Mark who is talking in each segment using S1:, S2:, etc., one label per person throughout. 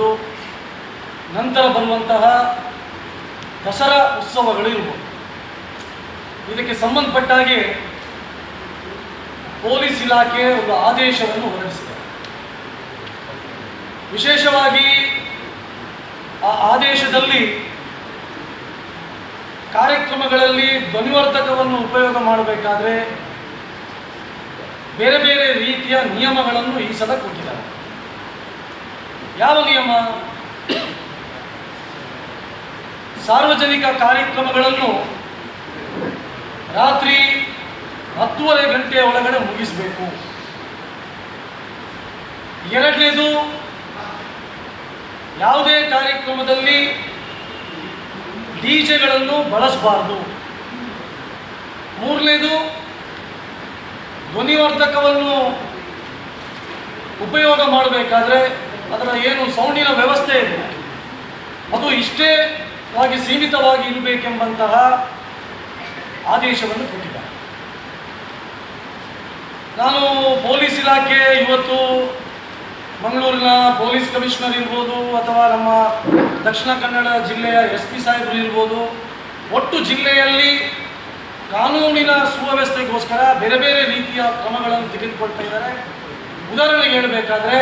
S1: ಇರ್ಬೋದು ನಂತರ ಬರುವಂತಹ ದಸರಾ ಉತ್ಸವಗಳು ಇರ್ಬೋದು. ಇದಕ್ಕೆ ಸಂಬಂಧಪಟ್ಟ ಹಾಗೆ ಪೊಲೀಸ್ ಇಲಾಖೆ ಒಂದು ಆದೇಶವನ್ನು ಹೊರಡಿಸಿದೆ. ವಿಶೇಷವಾಗಿ ಆ ಆದೇಶದಲ್ಲಿ ಕಾರ್ಯಕ್ರಮಗಳಲ್ಲಿ ಧ್ವನಿವರ್ಧಕವನ್ನು ಉಪಯೋಗ ಮಾಡಬೇಕಾದ್ರೆ ಬೇರೆ ಬೇರೆ ರೀತಿಯ ನಿಯಮಗಳನ್ನು ಈ ಸಲ ಕೊಟ್ಟಿದ್ದಾರೆ. ಯಾವ ನಿಯಮ? ಸಾರ್ವಜನಿಕ ಕಾರ್ಯಕ್ರಮಗಳನ್ನು ರಾತ್ರಿ ಹತ್ತೂವರೆ ಗಂಟೆಯ ಒಳಗಡೆ ಮುಗಿಸಬೇಕು. ಎರಡನೇದು, ಯಾವುದೇ ಕಾರ್ಯಕ್ರಮದಲ್ಲಿ ಡಿಜೆಗಳನ್ನು ಬಳಸಬಾರ್ದು. ಮೂರನೇದು, ಧ್ವನಿವರ್ಧಕವನ್ನು ಉಪಯೋಗ ಮಾಡಬೇಕಾದ್ರೆ ಅದರ ಏನು ಸೌಂಡಿನ ವ್ಯವಸ್ಥೆ ಇದೆ. ಅದು ಇಷ್ಟೇ ವಾಗಿ ಸೀಮಿತವಾಗಿ ಇರಬೇಕೆಂಬಂತಹ ಆದೇಶವನ್ನು ಕೊಟ್ಟಿದ್ದಾರೆ. ನಾನು ಪೊಲೀಸ್ ಇಲಾಖೆ ಇವತ್ತು ಮಂಗಳೂರಿನ ಪೊಲೀಸ್ ಕಮಿಷನರ್ ಇರ್ಬೋದು ಅಥವಾ ನಮ್ಮ ದಕ್ಷಿಣ ಕನ್ನಡ ಜಿಲ್ಲೆಯ ಎಸ್ ಪಿ ಸಾಹೇಬರು ಇರ್ಬೋದು. ಒಟ್ಟು ಜಿಲ್ಲೆಯಲ್ಲಿ ಕಾನೂನಿನ ಸುವ್ಯವಸ್ಥೆಗೋಸ್ಕರ ಬೇರೆ ಬೇರೆ ರೀತಿಯ ಕ್ರಮಗಳನ್ನು ತೆಗೆದುಕೊಳ್ತಾ ಇದ್ದಾರೆ. ಉದಾಹರಣೆಗೆ ಹೇಳಬೇಕಾದ್ರೆ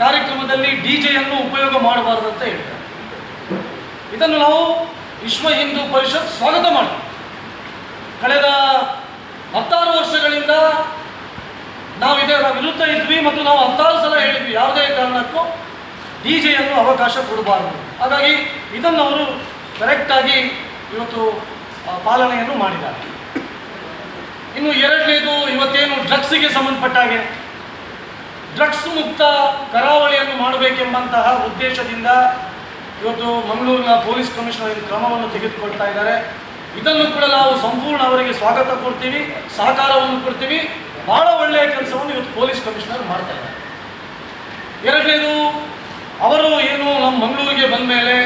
S1: ಕಾರ್ಯಕ್ರಮದಲ್ಲಿ ಡಿ ಜೆಯನ್ನು ಉಪಯೋಗ ಮಾಡಬಾರದು ಅಂತ ಹೇಳ್ತಾರೆ. ಇದನ್ನು ನಾವು ವಿಶ್ವ ಹಿಂದೂ ಪರಿಷತ್ ಸ್ವಾಗತ ಮಾಡ್ತೀವಿ. ಕಳೆದ ಹತ್ತಾರು ವರ್ಷಗಳಿಂದ ನಾವು ಇದರ ವಿರುದ್ಧ ಇದ್ವಿ ಮತ್ತು ನಾವು ಹತ್ತಾರು ಸಲ ಹೇಳಿದ್ವಿ, ಯಾವುದೇ ಕಾರಣಕ್ಕೂ ಡಿ ಜೆಯನ್ನು ಅವಕಾಶ ಕೊಡಬಾರದು. ಹಾಗಾಗಿ ಇದನ್ನು ಅವರು ಕರೆಕ್ಟಾಗಿ ಇವತ್ತು ಪಾಲನೆಯನ್ನು ಮಾಡಿದ್ದಾರೆ. ಇನ್ನು ಎರಡನೇದು ಇವತ್ತೇನು ಡ್ರಗ್ಸಿಗೆ ಸಂಬಂಧಪಟ್ಟ ಹಾಗೆ? ಡ್ರಗ್ಸ್ ಮುಕ್ತ ಕರಾವಳಿಯನ್ನು ಮಾಡಬೇಕೆಂಬಂತಹ ಉದ್ದೇಶದಿಂದ ಇವತ್ತು ಮಂಗಳೂರಿನ ಪೊಲೀಸ್ ಕಮಿಷನರ್ ಈ ಕ್ರಮವನ್ನು ತೆಗೆದುಕೊಳ್ತಾ ಇದ್ದಾರೆ. ಇದನ್ನು ಕೂಡ ನಾವು ಸಂಪೂರ್ಣ ಅವರಿಗೆ ಸ್ವಾಗತ ಕೊಡ್ತೀವಿ, ಸಹಕಾರವನ್ನು ಕೊಡ್ತೀವಿ. ಬಹಳ ಒಳ್ಳೆಯ ಕೆಲಸವನ್ನು ಇವತ್ತು ಪೊಲೀಸ್ ಕಮಿಷನರ್ ಮಾಡ್ತಾ ಇದ್ದಾರೆ. ಎರಡನೇದು, ಅವರು ಏನು ನಮ್ಮ ಮಂಗಳೂರಿಗೆ ಬಂದ ಮೇಲೆ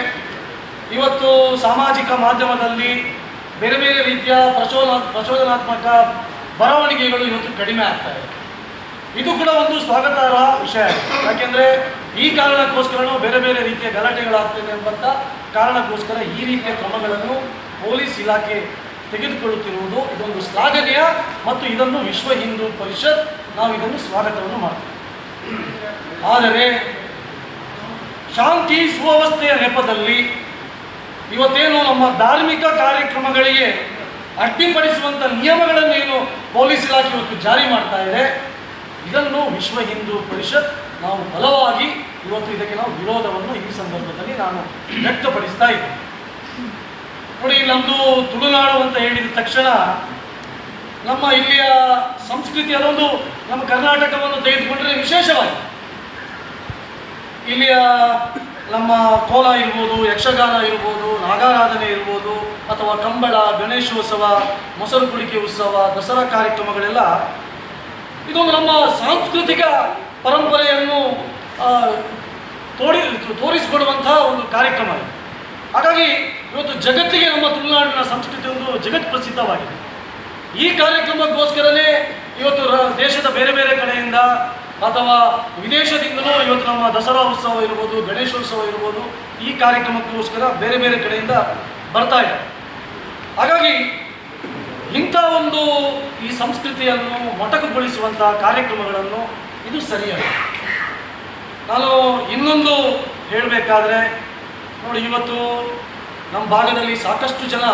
S1: ಇವತ್ತು ಸಾಮಾಜಿಕ ಮಾಧ್ಯಮದಲ್ಲಿ ಬೇರೆ ಬೇರೆ ರೀತಿಯ ಪ್ರಚೋದ ಪ್ರಚೋದನಾತ್ಮಕ ಬರವಣಿಗೆಗಳು ಇವತ್ತು ಕಡಿಮೆ ಆಗ್ತಾ ಇದೆ. ಇದು ಕೂಡ ಒಂದು ಸ್ವಾಗತಾರ್ಹ ವಿಷಯ. ಯಾಕೆಂದ್ರೆ ಈ ಕಾರಣಕ್ಕೋಸ್ಕರ ಬೇರೆ ಬೇರೆ ರೀತಿಯ ಗಲಾಟೆಗಳಾಗ್ತಿದೆ ಎಂಬಂತ ಕಾರಣಕ್ಕೋಸ್ಕರ ಈ ರೀತಿಯ ಕ್ರಮಗಳನ್ನು ಪೊಲೀಸ್ ಇಲಾಖೆ ತೆಗೆದುಕೊಳ್ಳುತ್ತಿರುವುದು ಇದೊಂದು ಶ್ಲಾಘನೀಯ ಮತ್ತು ಇದನ್ನು ವಿಶ್ವ ಹಿಂದೂ ಪರಿಷತ್ ನಾವು ಇದನ್ನು ಸ್ವಾಗತವನ್ನು ಮಾಡ್ತೀವಿ. ಆದರೆ ಶಾಂತಿ ಸುವ್ಯವಸ್ಥೆಯ ನೆಪದಲ್ಲಿ ಇವತ್ತೇನು ನಮ್ಮ ಧಾರ್ಮಿಕ ಕಾರ್ಯಕ್ರಮಗಳಿಗೆ ಅಡ್ಡಿಪಡಿಸುವಂಥ ಏನು ಪೊಲೀಸ್ ಇಲಾಖೆ ಇವತ್ತು ಜಾರಿ ಮಾಡ್ತಾ ಇದೆ ಇದನ್ನು ವಿಶ್ವ ಹಿಂದೂ ಪರಿಷತ್ ನಾವು ಬಲವಾಗಿ ಇವತ್ತು ಇದಕ್ಕೆ ನಾವು ವಿರೋಧವನ್ನು ಈ ಸಂದರ್ಭದಲ್ಲಿ ನಾನು ವ್ಯಕ್ತಪಡಿಸ್ತಾ ಇದ್ದೇನೆ. ನೋಡಿ ನಮ್ಮದು ತುಳುನಾಡು ಅಂತ ಹೇಳಿದ ತಕ್ಷಣ ನಮ್ಮ ಇಲ್ಲಿಯ ಸಂಸ್ಕೃತಿ ಅದೊಂದು ನಮ್ಮ ಕರ್ನಾಟಕವನ್ನು ತೆಗೆದುಕೊಂಡ್ರೆ ವಿಶೇಷವಾಗಿ ಇಲ್ಲಿಯ ನಮ್ಮ ಕೋಲ ಇರ್ಬೋದು, ಯಕ್ಷಗಾನ ಇರ್ಬೋದು, ನಾಗಾರಾಧನೆ ಇರ್ಬೋದು, ಅಥವಾ ಕಂಬಳ, ಗಣೇಶೋತ್ಸವ ಮೊಸರು ಕುಡಿಕೆ ಉತ್ಸವ, ದಸರಾ ಕಾರ್ಯಕ್ರಮಗಳೆಲ್ಲ ಇದೊಂದು ನಮ್ಮ ಸಾಂಸ್ಕೃತಿಕ ಪರಂಪರೆಯನ್ನು ತೋಡಿ, ತೋರಿಸಿಕೊಡುವಂತಹ ಒಂದು ಕಾರ್ಯಕ್ರಮ ಹಾಗಾಗಿ ಇವತ್ತು ಜಗತ್ತಿಗೆ ನಮ್ಮ ತುಳುನಾಡಿನ ಸಂಸ್ಕೃತಿ ಒಂದು ಜಗತ್ ಪ್ರಸಿದ್ಧವಾಗಿದೆ. ಈ ಕಾರ್ಯಕ್ರಮಕ್ಕೋಸ್ಕರನೇ ಇವತ್ತು ದೇಶದ ಬೇರೆ ಬೇರೆ ಕಡೆಯಿಂದ ಅಥವಾ ವಿದೇಶದಿಂದಲೂ ಇವತ್ತು ನಮ್ಮ ದಸರಾ ಉತ್ಸವ ಇರ್ಬೋದು, ಗಣೇಶೋತ್ಸವ ಇರ್ಬೋದು ಈ ಕಾರ್ಯಕ್ರಮಕ್ಕೋಸ್ಕರ ಬೇರೆ ಬೇರೆ ಕಡೆಯಿಂದ ಬರ್ತಾ ಇದೆ. ಹಾಗಾಗಿ ಇಂಥ ಒಂದು ಈ ಸಂಸ್ಕೃತಿಯನ್ನು ಮೊಟಕುಗೊಳಿಸುವಂಥ ಕಾರ್ಯಕ್ರಮಗಳನ್ನು ಇದು ಸರಿಯಲ್ಲ. ನಾನು ಇನ್ನೊಂದು ಹೇಳಬೇಕಾದ್ರೆ, ನೋಡಿ ಇವತ್ತು ನಮ್ಮ ಭಾಗದಲ್ಲಿ ಸಾಕಷ್ಟು ಜನ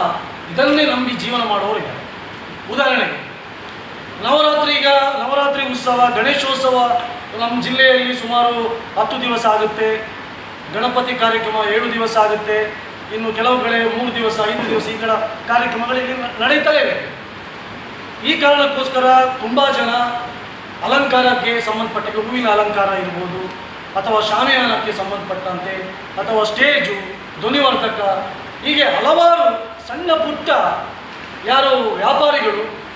S1: ಇದನ್ನೇ ನಂಬಿ ಜೀವನ ಮಾಡೋರು ಇದ್ದಾರೆ. ಉದಾಹರಣೆಗೆ, ನವರಾತ್ರಿ ಈಗ ನವರಾತ್ರಿ ಉತ್ಸವ, ಗಣೇಶೋತ್ಸವ ನಮ್ಮ ಜಿಲ್ಲೆಯಲ್ಲಿ ಸುಮಾರು ಹತ್ತು ದಿವಸ ಆಗುತ್ತೆ. ಗಣಪತಿ ಕಾರ್ಯಕ್ರಮ ಏಳು ದಿವಸ ಆಗುತ್ತೆ. ಇನ್ನು ಕೆಲವು ಕಡೆ ಮೂರು ದಿವಸ, ಐದು ದಿವಸ ಈ ಕಡೆ ಕಾರ್ಯಕ್ರಮಗಳು ಇಲ್ಲಿ ನ- ನಡೀತಲೇ ಇದೆ. ಈ ಕಾರಣಕ್ಕೋಸ್ಕರ ತುಂಬ ಜನ ಅಲಂಕಾರಕ್ಕೆ ಸಂಬಂಧಪಟ್ಟ ಹೂವಿನ ಅಲಂಕಾರ ಇರ್ಬೋದು, ಅಥವಾ ಶಾಮಿಯಾನಕ್ಕೆ ಸಂಬಂಧಪಟ್ಟಂತೆ, ಅಥವಾ ಸ್ಟೇಜು, ಧ್ವನಿವರ್ಧಕ, ಹೀಗೆ ಹಲವಾರು ಸಣ್ಣ ಪುಟ್ಟ ಯಾರು ವ್ಯಾಪಾರಿಗಳು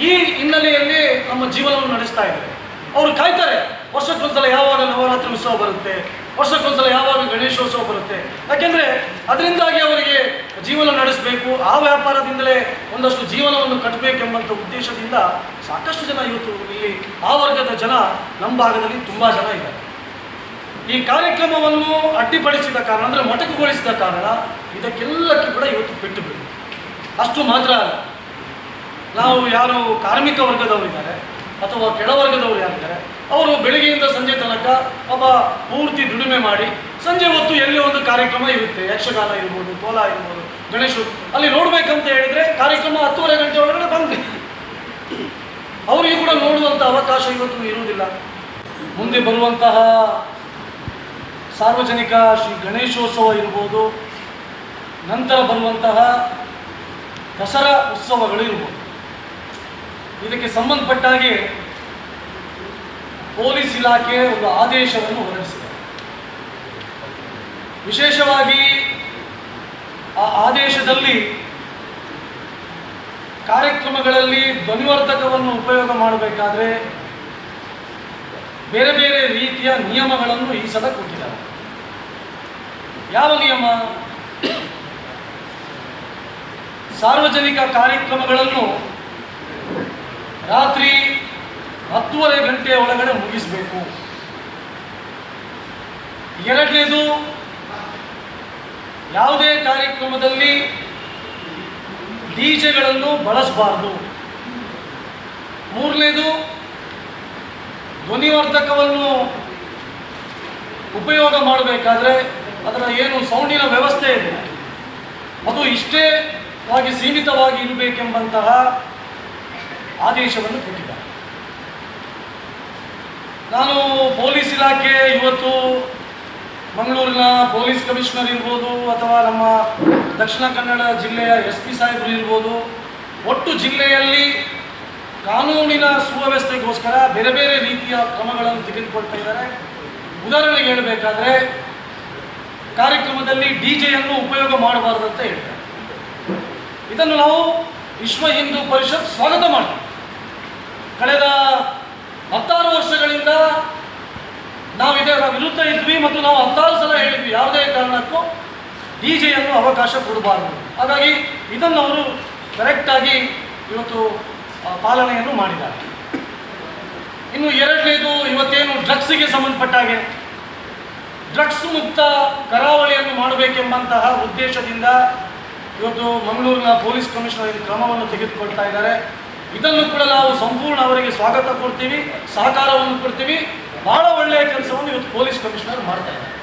S1: ಈ ಹಿನ್ನೆಲೆಯಲ್ಲಿ ನಮ್ಮ ಜೀವನವನ್ನು ನಡೆಸ್ತಾ ಇದ್ದಾರೆ. ಅವರು ಕಾಯ್ತಾರೆ, ವರ್ಷಕ್ಕೊಂದ್ಸಲ ಯಾವಾಗ ನವರಾತ್ರಿ ಉತ್ಸವ ಬರುತ್ತೆ ವರ್ಷಕ್ಕೊಂದ್ಸಲ ಯಾವಾಗ ಗಣೇಶೋತ್ಸವ ಬರುತ್ತೆ? ಯಾಕೆಂದ್ರೆ ಅದರಿಂದಾಗಿ ಅವರಿಗೆ ಜೀವನ ನಡೆಸಬೇಕು. ಆ ವ್ಯಾಪಾರದಿಂದಲೇ ಒಂದಷ್ಟು ಜೀವನವನ್ನು ಕಟ್ಟಬೇಕೆಂಬಂಥ ಉದ್ದೇಶದಿಂದ ಸಾಕಷ್ಟು ಜನ ಇವತ್ತು ಇಲ್ಲಿ ಆ ವರ್ಗದ ಜನ ನಮ್ಮ ಭಾಗದಲ್ಲಿ ತುಂಬ ಜನ ಇದ್ದಾರೆ. ಈ ಕಾರ್ಯಕ್ರಮವನ್ನು ಅಡ್ಡಿಪಡಿಸಿದ ಕಾರಣ, ಅಂದರೆ ಮೊಟಕುಗೊಳಿಸಿದ ಕಾರಣ ಇದಕ್ಕೆಲ್ಲಕ್ಕೆ ಕೂಡ ಇವತ್ತು ಬಿಟ್ಟು ಬಿಡು ಅಷ್ಟು ಮಾತ್ರ ನಾವು ಯಾರು ಕಾರ್ಮಿಕ ವರ್ಗದವರಿದ್ದಾರೆ ಅಥವಾ ಕೆಳವರ್ಗದವರು ಯಾರಿದ್ದಾರೆ ಅವರು ಬೆಳಿಗ್ಗೆಯಿಂದ ಸಂಜೆ ತನಕ ಒಬ್ಬ ಪೂರ್ತಿ ದುಡಿಮೆ ಮಾಡಿ ಸಂಜೆ ಹೊತ್ತು ಎಲ್ಲಿ ಒಂದು ಕಾರ್ಯಕ್ರಮ ಇರುತ್ತೆ. ಯಕ್ಷಗಾನ ಇರ್ಬೋದು, ಕೋಲ ಇರ್ಬೋದು, ಗಣೇಶ ಅಲ್ಲಿ ನೋಡ್ಬೇಕಂತ ಹೇಳಿದ್ರೆ ಕಾರ್ಯಕ್ರಮ ಹತ್ತುವರೆ ಗಂಟೆ ಒಳಗಡೆ ಬಂದ್ರಿ ಅವರಿಗೆ ಕೂಡ ನೋಡುವಂಥ ಅವಕಾಶ ಇವತ್ತು ಇರುವುದಿಲ್ಲ. ಮುಂದೆ ಬರುವಂತಹ ಸಾರ್ವಜನಿಕ ಶ್ರೀ ಗಣೇಶೋತ್ಸವ ಇರ್ಬೋದು, ನಂತರ ಬರುವಂತಹ ದಸರಾ ಉತ್ಸವಗಳು ಇರ್ಬೋದು. ಇದಕ್ಕೆ ಸಂಬಂಧಪಟ್ಟ ಹಾಗೆ ಪೊಲೀಸ್ ಇಲಾಖೆ ಒಂದು ಆದೇಶವನ್ನು ಹೊರಡಿಸಿದೆ. ವಿಶೇಷವಾಗಿ ಆ ಆದೇಶದಲ್ಲಿ ಕಾರ್ಯಕ್ರಮಗಳಲ್ಲಿ ಧ್ವನಿವರ್ಧಕವನ್ನು ಉಪಯೋಗ ಮಾಡಬೇಕಾದ್ರೆ ಬೇರೆ ಬೇರೆ ರೀತಿಯ ನಿಯಮಗಳನ್ನು ಈ ಸಲ ಕೊಟ್ಟಿದ್ದಾರೆ. ಯಾವ ನಿಯಮ? ಸಾರ್ವಜನಿಕ ಕಾರ್ಯಕ್ರಮಗಳನ್ನು ರಾತ್ರಿ ಹತ್ತೂವರೆ ಗಂಟೆಯ ಒಳಗಡೆ ಮುಗಿಸ್ಬೇಕು. ಎರಡನೇದು, ಯಾವುದೇ ಕಾರ್ಯಕ್ರಮದಲ್ಲಿ ಡಿಜೆಗಳನ್ನು ಬಳಸಬಾರ್ದು. ಮೂರನೇದು, ಧ್ವನಿವರ್ಧಕವನ್ನು ಉಪಯೋಗ ಮಾಡಬೇಕಾದ್ರೆ ಅದರ ಏನು ಸೌಂಡಿನ ವ್ಯವಸ್ಥೆ ಇದೆ. ಅದು ಇಷ್ಟೇ ವಾಗಿ ಸೀಮಿತವಾಗಿ ಇರಬೇಕೆಂಬಂತಹ ಆದೇಶವನ್ನು ಕೊಟ್ಟಿದ್ದಾರೆ. ನಾನು ಪೊಲೀಸ್ ಇಲಾಖೆ ಇವತ್ತು ಮಂಗಳೂರಿನ ಪೊಲೀಸ್ ಕಮಿಷನರ್ ಇರ್ಬೋದು ಅಥವಾ ನಮ್ಮ ದಕ್ಷಿಣ ಕನ್ನಡ ಜಿಲ್ಲೆಯ ಎಸ್ ಪಿ ಸಾಹೇಬರು ಇರ್ಬೋದು. ಒಟ್ಟು ಜಿಲ್ಲೆಯಲ್ಲಿ ಕಾನೂನಿನ ಸುವ್ಯವಸ್ಥೆಗೋಸ್ಕರ ಬೇರೆ ಬೇರೆ ರೀತಿಯ ಕ್ರಮಗಳನ್ನು ತೆಗೆದುಕೊಳ್ತಾ ಇದ್ದಾರೆ. ಉದಾಹರಣೆಗೆ ಹೇಳಬೇಕಾದ್ರೆ, ಕಾರ್ಯಕ್ರಮದಲ್ಲಿ ಡಿ ಜೆಯನ್ನು ಉಪಯೋಗ ಮಾಡಬಾರ್ದು ಅಂತ ಹೇಳ್ತಾರೆ. ಇದನ್ನು ನಾವು ವಿಶ್ವ ಹಿಂದೂ ಪರಿಷತ್ ಸ್ವಾಗತ ಮಾಡ್ತೀವಿ. ಕಳೆದ ಹತ್ತಾರು ವರ್ಷಗಳಿಂದ ನಾವು ಇದರ ವಿರುದ್ಧ ಇದ್ವಿ ಮತ್ತು ನಾವು ಹತ್ತಾರು ಸಲ ಹೇಳಿದ್ವಿ, ಯಾವುದೇ ಕಾರಣಕ್ಕೂ ಡಿ ಜೆಯನ್ನು ಅವಕಾಶ ಕೊಡಬಾರದು. ಹಾಗಾಗಿ ಇದನ್ನು ಅವರು ಕರೆಕ್ಟಾಗಿ ಇವತ್ತು ಪಾಲನೆಯನ್ನು ಮಾಡಿದ್ದಾರೆ. ಇನ್ನು ಎರಡನೇದು, ಇವತ್ತೇನು ಡ್ರಗ್ಸ್ಗೆ ಸಂಬಂಧಪಟ್ಟ ಹಾಗೆ. ಡ್ರಗ್ಸ್ ಮುಕ್ತ ಕರಾವಳಿಯನ್ನು ಮಾಡಬೇಕೆಂಬಂತಹ ಉದ್ದೇಶದಿಂದ ಇವತ್ತು ಮಂಗಳೂರಿನ ಪೊಲೀಸ್ ಕಮಿಷನರ್ ಕ್ರಮವನ್ನು ತೆಗೆದುಕೊಳ್ತಾ ಇದ್ದಾರೆ. ಇದನ್ನು ಕೂಡ ನಾವು ಸಂಪೂರ್ಣ ಅವರಿಗೆ ಸ್ವಾಗತ ಕೊಡ್ತೀವಿ, ಸಹಕಾರವನ್ನು ಕೊಡ್ತೀವಿ. ಬಹಳ ಒಳ್ಳೆಯ ಕೆಲಸವನ್ನು ಇವತ್ತು ಪೊಲೀಸ್ ಕಮಿಷನರ್ ಮಾಡ್ತಾ ಇದ್ದಾರೆ.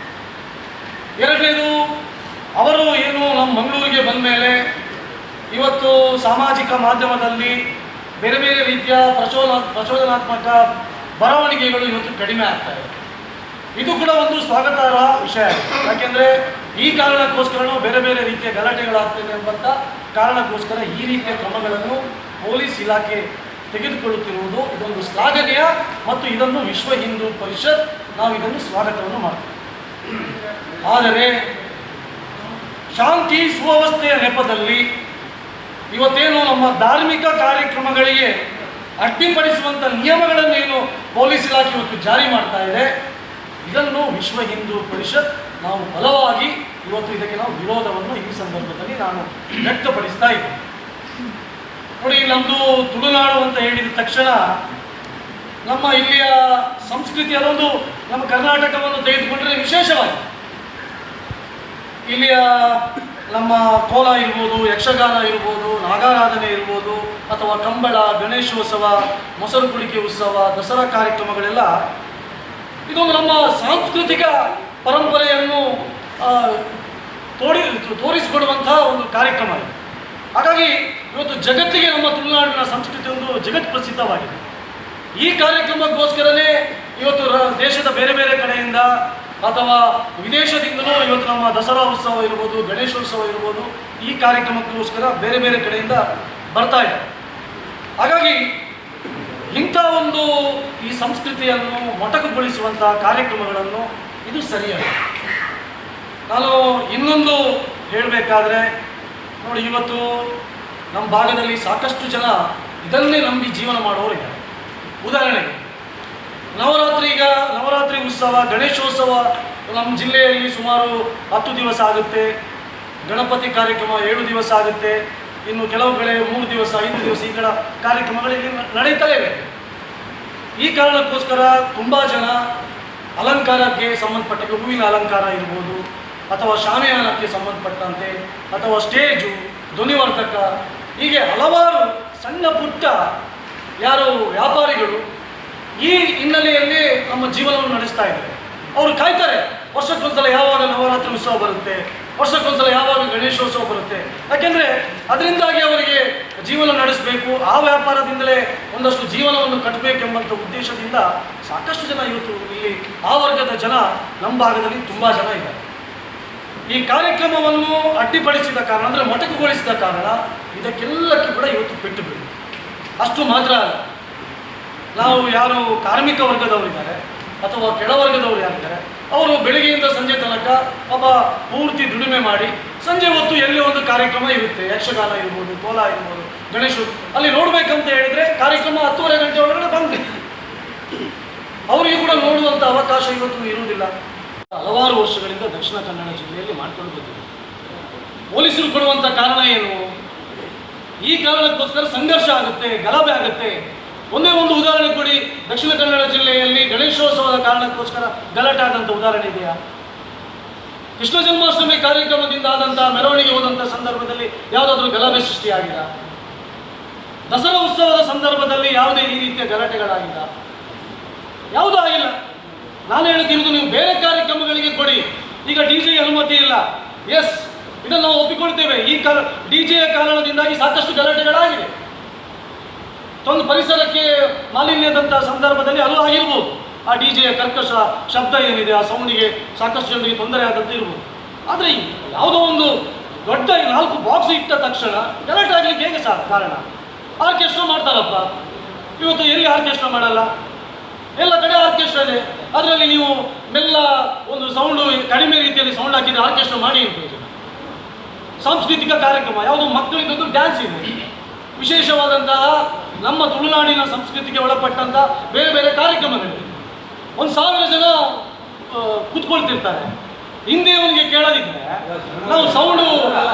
S1: ಎರಡನೇದು, ಅವರು ಏನು ನಮ್ಮ ಮಂಗಳೂರಿಗೆ ಬಂದ ಮೇಲೆ ಇವತ್ತು ಸಾಮಾಜಿಕ ಮಾಧ್ಯಮದಲ್ಲಿ ಬೇರೆ ಬೇರೆ ರೀತಿಯ ಪ್ರಚೋದ ಪ್ರಚೋದನಾತ್ಮಕ ಬರವಣಿಗೆಗಳು ಇವತ್ತು ಕಡಿಮೆ ಆಗ್ತಾ ಇದೆ. ಇದು ಕೂಡ ಒಂದು ಸ್ವಾಗತಾರ್ಹ ವಿಷಯ. ಯಾಕೆಂದರೆ ಈ ಕಾರಣಕ್ಕೋಸ್ಕರನೂ ಬೇರೆ ಬೇರೆ ರೀತಿಯ ಗಲಾಟೆಗಳಾಗ್ತಿದೆ ಎಂಬಂಥ ಕಾರಣಕ್ಕೋಸ್ಕರ ಈ ರೀತಿಯ ಕ್ರಮಗಳನ್ನು ಪೊಲೀಸ್ ಇಲಾಖೆ ತೆಗೆದುಕೊಳ್ಳುತ್ತಿರುವುದು ಇದೊಂದು ಶ್ಲಾಘನೀಯ ಮತ್ತು ಇದನ್ನು ವಿಶ್ವ ಹಿಂದೂ ಪರಿಷತ್ ನಾವು ಇದನ್ನು ಸ್ವಾಗತವನ್ನು ಮಾಡ್ತೀವಿ. ಆದರೆ ಶಾಂತಿ ಸುವ್ಯವಸ್ಥೆಯ ನೆಪದಲ್ಲಿ ಇವತ್ತೇನು ನಮ್ಮ ಧಾರ್ಮಿಕ ಕಾರ್ಯಕ್ರಮಗಳಿಗೆ ಅಡ್ಡಿಪಡಿಸುವಂಥ ನಿಯಮಗಳನ್ನೇನು ಪೊಲೀಸ್ ಇಲಾಖೆ ಇವತ್ತು ಜಾರಿ ಮಾಡ್ತಾ ಇದೆ, ಇದನ್ನು ವಿಶ್ವ ಹಿಂದೂ ಪರಿಷತ್ ನಾವು ಬಲವಾಗಿ ಇವತ್ತು ಇದಕ್ಕೆ ನಾವು ವಿರೋಧವನ್ನು ಈ ಸಂದರ್ಭದಲ್ಲಿ ನಾನು ವ್ಯಕ್ತಪಡಿಸ್ತಾ ಇದ್ದೇನೆ. ನೋಡಿ ನಮ್ಮದು ತುಳುನಾಡು ಅಂತ ಹೇಳಿದ ತಕ್ಷಣ ನಮ್ಮ ಇಲ್ಲಿಯ ಸಂಸ್ಕೃತಿ ಅದೊಂದು ನಮ್ಮ ಕರ್ನಾಟಕವನ್ನು ತೆಗೆದುಕೊಂಡರೆ ವಿಶೇಷವಾಗಿ. ಇಲ್ಲಿಯ ನಮ್ಮ ಕೋಲ ಇರ್ಬೋದು, ಯಕ್ಷಗಾನ ಇರ್ಬೋದು, ನಾಗಾರಾಧನೆ ಇರ್ಬೋದು, ಅಥವಾ ಕಂಬಳ, ಗಣೇಶೋತ್ಸವ, ಮೊಸರು ಕುಡಿಕೆ ಉತ್ಸವ, ದಸರಾ ಕಾರ್ಯಕ್ರಮಗಳೆಲ್ಲ ಇದೊಂದು ನಮ್ಮ ಸಾಂಸ್ಕೃತಿಕ ಪರಂಪರೆಯನ್ನು ತೋಡಿ, ತೋರಿಸಿಕೊಡುವಂತಹ ಒಂದು ಕಾರ್ಯಕ್ರಮ ಹಾಗಾಗಿ ಇವತ್ತು ಜಗತ್ತಿಗೆ ನಮ್ಮ ತುಳುನಾಡಿನ ಸಂಸ್ಕೃತಿ ಒಂದು ಜಗತ್ ಪ್ರಸಿದ್ಧವಾಗಿದೆ. ಈ ಕಾರ್ಯಕ್ರಮಕ್ಕೋಸ್ಕರನೇ ಇವತ್ತು ದೇಶದ ಬೇರೆ ಬೇರೆ ಕಡೆಯಿಂದ ಅಥವಾ ವಿದೇಶದಿಂದಲೂ ಇವತ್ತು ನಮ್ಮ ದಸರಾ ಉತ್ಸವ ಇರ್ಬೋದು, ಗಣೇಶೋತ್ಸವ ಇರ್ಬೋದು ಈ ಕಾರ್ಯಕ್ರಮಕ್ಕೋಸ್ಕರ ಬೇರೆ ಬೇರೆ ಕಡೆಯಿಂದ ಬರ್ತಾ ಇದೆ. ಹಾಗಾಗಿ ಇಂಥ ಒಂದು ಈ ಸಂಸ್ಕೃತಿಯನ್ನು ಮೊಟಕುಗೊಳಿಸುವಂತಹ ಕಾರ್ಯಕ್ರಮಗಳನ್ನು ಇದು ಸರಿಯಲ್ಲ. ನಾನು ಇನ್ನೊಂದು ಹೇಳಬೇಕಾದ್ರೆ, ನೋಡಿ, ಇವತ್ತು ನಮ್ಮ ಭಾಗದಲ್ಲಿ ಸಾಕಷ್ಟು ಜನ ಇದನ್ನೇ ನಂಬಿ ಜೀವನ ಮಾಡುವವರಿದ್ದಾರೆ ಉದಾಹರಣೆಗೆ, ನವರಾತ್ರಿ ಈಗ ನವರಾತ್ರಿ ಉತ್ಸವ, ಗಣೇಶೋತ್ಸವ ನಮ್ಮ ಜಿಲ್ಲೆಯಲ್ಲಿ ಸುಮಾರು ಹತ್ತು ದಿವಸ ಆಗುತ್ತೆ. ಗಣಪತಿ ಕಾರ್ಯಕ್ರಮ ಏಳು ದಿವಸ ಆಗುತ್ತೆ. ಇನ್ನು ಕೆಲವು ಕಡೆ ಮೂರು ದಿವಸ, ಐದು ದಿವಸ ಈ ಕಡೆ ಕಾರ್ಯಕ್ರಮಗಳು ಇಲ್ಲಿ ನ- ನಡೀತಲೇ ಇವೆ ಈ ಕಾರಣಕ್ಕೋಸ್ಕರ ತುಂಬ ಜನ ಅಲಂಕಾರಕ್ಕೆ ಸಂಬಂಧಪಟ್ಟ ಹೂವಿನ ಅಲಂಕಾರ ಇರ್ಬೋದು, ಅಥವಾ ಶಾಮಿಯಾನಕ್ಕೆ ಸಂಬಂಧಪಟ್ಟಂತೆ, ಅಥವಾ ಸ್ಟೇಜು ಧ್ವನಿವರ್ಧಕ, ಹೀಗೆ ಹಲವಾರು ಸಣ್ಣ ಪುಟ್ಟ ಯಾರು ವ್ಯಾಪಾರಿಗಳು ಈ ಹಿನ್ನೆಲೆಯಲ್ಲಿ ನಮ್ಮ ಜೀವನವನ್ನು ನಡೆಸ್ತಾ ಇದ್ದಾರೆ. ಅವರು ಕಾಯ್ತಾರೆ, ವರ್ಷಕ್ಕೊಂದ್ಸಲ ಯಾವಾಗ ನವರಾತ್ರಿ ಉತ್ಸವ ಬರುತ್ತೆ, ವರ್ಷಕ್ಕೊಂದ್ಸಲ ಯಾವಾಗ ಗಣೇಶೋತ್ಸವ ಬರುತ್ತೆ. ಯಾಕೆಂದರೆ ಅದರಿಂದಾಗಿ ಅವರಿಗೆ ಜೀವನ ನಡೆಸಬೇಕು, ಆ ವ್ಯಾಪಾರದಿಂದಲೇ ಒಂದಷ್ಟು ಜೀವನವನ್ನು ಕಟ್ಟಬೇಕೆಂಬಂಥ ಉದ್ದೇಶದಿಂದ ಸಾಕಷ್ಟು ಜನ ಇವತ್ತು ಇಲ್ಲಿ ಆ ವರ್ಗದ ಜನ ನಮ್ಮ ಭಾಗದಲ್ಲಿ ತುಂಬಾ ಜನ ಇದ್ದಾರೆ. ಈ ಕಾರ್ಯಕ್ರಮವನ್ನು ಅಡ್ಡಿಪಡಿಸಿದ ಕಾರಣ, ಅಂದರೆ ಮೊಟಕುಗೊಳಿಸಿದ ಕಾರಣ, ಇದಕ್ಕೆಲ್ಲಕ್ಕೂ ಕೂಡ ಇವತ್ತು ಪೆಟ್ಟು ಅಷ್ಟು ಮಾತ್ರ ನಾವು ಯಾರು ಕಾರ್ಮಿಕ ವರ್ಗದವರಿದ್ದಾರೆ ಅಥವಾ ಕೆಳವರ್ಗದವರು ಯಾರಿದ್ದಾರೆ, ಅವರು ಬೆಳಿಗ್ಗೆಯಿಂದ ಸಂಜೆ ತನಕ ಪಾಪ ಪೂರ್ತಿ ದುಡಿಮೆ ಮಾಡಿ, ಸಂಜೆ ಹೊತ್ತು ಎಲ್ಲಿ ಒಂದು ಕಾರ್ಯಕ್ರಮ ಇರುತ್ತೆ, ಯಕ್ಷಗಾನ ಇರ್ಬೋದು, ಕೋಲ ಇರ್ಬೋದು, ಗಣೇಶ ಅಲ್ಲಿ ನೋಡಬೇಕಂತ ಹೇಳಿದ್ರೆ ಕಾರ್ಯಕ್ರಮ ಹತ್ತುವರೆ ಗಂಟೆ ಒಳಗಡೆ ಬಂದ್ರೆ ಅವರಿಗೂ ಕೂಡ ನೋಡುವಂಥ ಅವಕಾಶ ಇವತ್ತು ಇರುವುದಿಲ್ಲ. ಹಲವಾರು ವರ್ಷಗಳಿಂದ ದಕ್ಷಿಣ ಕನ್ನಡ ಜಿಲ್ಲೆಯಲ್ಲಿ ಮಾಡ್ಕೊಂಡು ಬಂದಿದೆ ಪೊಲೀಸರು ಕೊಡುವಂಥ ಕಾರಣ ಏನು? ಈ ಕಾರಣಕ್ಕೋಸ್ಕರ ಸಂಘರ್ಷ ಆಗುತ್ತೆ, ಗಲಭೆ ಆಗುತ್ತೆ. ಒಂದೇ ಒಂದು ಉದಾಹರಣೆ ಕೊಡಿ. ದಕ್ಷಿಣ ಕನ್ನಡ ಜಿಲ್ಲೆಯಲ್ಲಿ ಗಣೇಶೋತ್ಸವದ ಕಾರಣಕ್ಕೋಸ್ಕರ ಗಲಾಟೆ ಆದಂಥ ಉದಾಹರಣೆ ಇದೆಯಾ? ಕೃಷ್ಣ ಜನ್ಮಾಷ್ಟಮಿ ಕಾರ್ಯಕ್ರಮದಿಂದ ಆದಂಥ ಮೆರವಣಿಗೆ ಹೋದಂಥ ಸಂದರ್ಭದಲ್ಲಿ ಯಾವುದಾದ್ರೂ ಗಲಭೆ ಸೃಷ್ಟಿಯಾಗಿಲ್ಲ ದಸರಾ ಉತ್ಸವದ ಸಂದರ್ಭದಲ್ಲಿ ಯಾವುದೇ ಈ ರೀತಿಯ ಗಲಾಟೆಗಳಾಗಿಲ್ಲ ಯಾವುದೂ ಆಗಿಲ್ಲ. ನಾನು ಹೇಳ್ತಿರೋದು ನೀವು ಬೇರೆ ಕಾರ್ಯಕ್ರಮಗಳಿಗೆ ಕೊಡಿ. ಈಗ ಡಿ ಜೆ ಅನುಮತಿ ಇಲ್ಲ. ಎಸ್ ಇದನ್ನು ನಾವು ಒಪ್ಪಿಕೊಳ್ತೇವೆ. ಈ ಕಾಲ ಡಿ ಜೆಯ ಕಾರಣದಿಂದಾಗಿ ಸಾಕಷ್ಟು ಗಲಾಟೆಗಳಾಗಿದೆ ಒಂದು ಪರಿಸರಕ್ಕೆ ಮಾಲಿನ್ಯದಂತಹ ಸಂದರ್ಭದಲ್ಲಿ ಅದು ಆಗಿರ್ಬೋದು. ಆ ಡಿ ಜೆಯ ಕರ್ಕಶ ಶಬ್ದ ಏನಿದೆ, ಆ ಸೌಂಡಿಗೆ ಸಾಕಷ್ಟು ಜನರಿಗೆ ತೊಂದರೆ ಆದಂತೆ ಇರ್ಬೋದು. ಆದರೆ ಯಾವುದೋ ಒಂದು ದೊಡ್ಡ ನಾಲ್ಕು ಬಾಕ್ಸ್ ಇಟ್ಟ ತಕ್ಷಣ ಗಲಾಟೆ ಆಗಲಿಕ್ಕೆ ಹೇಗೆ ಸಹ ಕಾರಣ? ಆರ್ಕೆಸ್ಟ್ರಾ ಮಾಡ್ತಾರಪ್ಪ. ಇವತ್ತು ಎಲ್ಲಿ ಆರ್ಕೆಸ್ಟ್ರಾ ಮಾಡಲ್ಲ? ಎಲ್ಲ ಕಡೆ ಆರ್ಕೆಸ್ಟ್ರಾ ಇದೆ. ಅದರಲ್ಲಿ ನೀವು ಮೆಲ್ಲ ಒಂದು ಸೌಂಡು ಕಡಿಮೆ ರೀತಿಯಲ್ಲಿ ಸೌಂಡ್ ಹಾಕಿದ್ರೆ ಆರ್ಕೆಸ್ಟ್ರಾ ಮಾಡಿ ಪ್ರಯೋಜನ ಸಾಂಸ್ಕೃತಿಕ ಕಾರ್ಯಕ್ರಮ ಯಾವುದು ಮಕ್ಕಳಿಗೊಂದು ಡ್ಯಾನ್ಸ್ ಇದೆ. ವಿಶೇಷವಾದಂತಹ ನಮ್ಮ ತುಳುನಾಡಿನ ಸಂಸ್ಕೃತಿಗೆ ಒಳಪಟ್ಟಂತಹ ಬೇರೆ ಬೇರೆ ಕಾರ್ಯಕ್ರಮಗಳಿವೆ ಒಂದು ಸಾವಿರ ಜನ ಕುತ್ಕೊಳ್ತಿರ್ತಾರೆ. ಹಿಂದೆ ಅವನಿಗೆ ಕೇಳದಿದ್ರೆ ನಾವು ಸೌಂಡು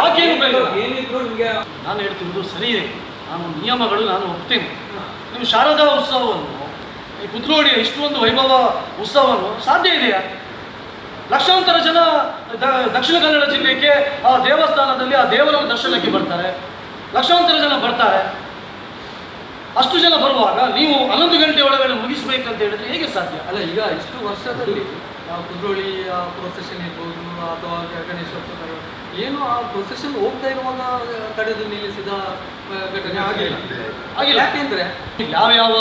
S1: ಹಾಕಿ
S2: ನಿಮಗೆ
S1: ನಾನು ಹೇಳ್ತಿರೋದು ಸರಿ ಇದೆ. ನಾನು ನಿಯಮಗಳು ನಾನು ಒಪ್ತೇನೆ. ನಿಮ್ಮ ಶಾರದಾ ಉತ್ಸವವನ್ನು ಈ ಕುದ್ರೋಡಿಯ ಇಷ್ಟೊಂದು ವೈಭವ ಉತ್ಸವವನ್ನು ಸಾಧ್ಯ ಇದೆಯಾ? ಲಕ್ಷಾಂತರ ಜನ ದಕ್ಷಿಣ ಕನ್ನಡ ಜಿಲ್ಲೆಗೆ ಆ ದೇವಸ್ಥಾನದಲ್ಲಿ ಆ ದೇವರ ದರ್ಶನಕ್ಕೆ ಬರ್ತಾರೆ. ಲಕ್ಷಾಂತರ ಜನ ಬರ್ತಾರೆ. ಅಷ್ಟು ಜನ ಬರುವಾಗ ನೀವು ಹನ್ನೊಂದು ಗಂಟೆ ಒಳಗಡೆ ಮುಗಿಸ್ಬೇಕಂತ ಹೇಳಿದ್ರೆ ಹೇಗೆ ಸಾಧ್ಯ?
S2: ಅಲ್ಲ, ಈಗ ಇಷ್ಟು ವರ್ಷದಲ್ಲಿ ಆ ಕುದ್ರೋಳಿ ಆ ಪ್ರೊಸೆಷನ್ ಇರ್ಬೋದು ಅಥವಾ ಗಣೇಶೋತ್ಸವ ಏನು ಆ ಪ್ರೊಸೆಷನ್ ಹೋಗ್ತಾ ಇರುವಾಗ ತಡೆದು ನಿಲ್ಲಿಸಿದ ಘಟನೆ ಆಗಿಲ್ಲ.
S1: ಆಗಿಲ್ಲ.
S2: ಯಾಕೆಂದ್ರೆ
S1: ಯಾವ ಯಾವ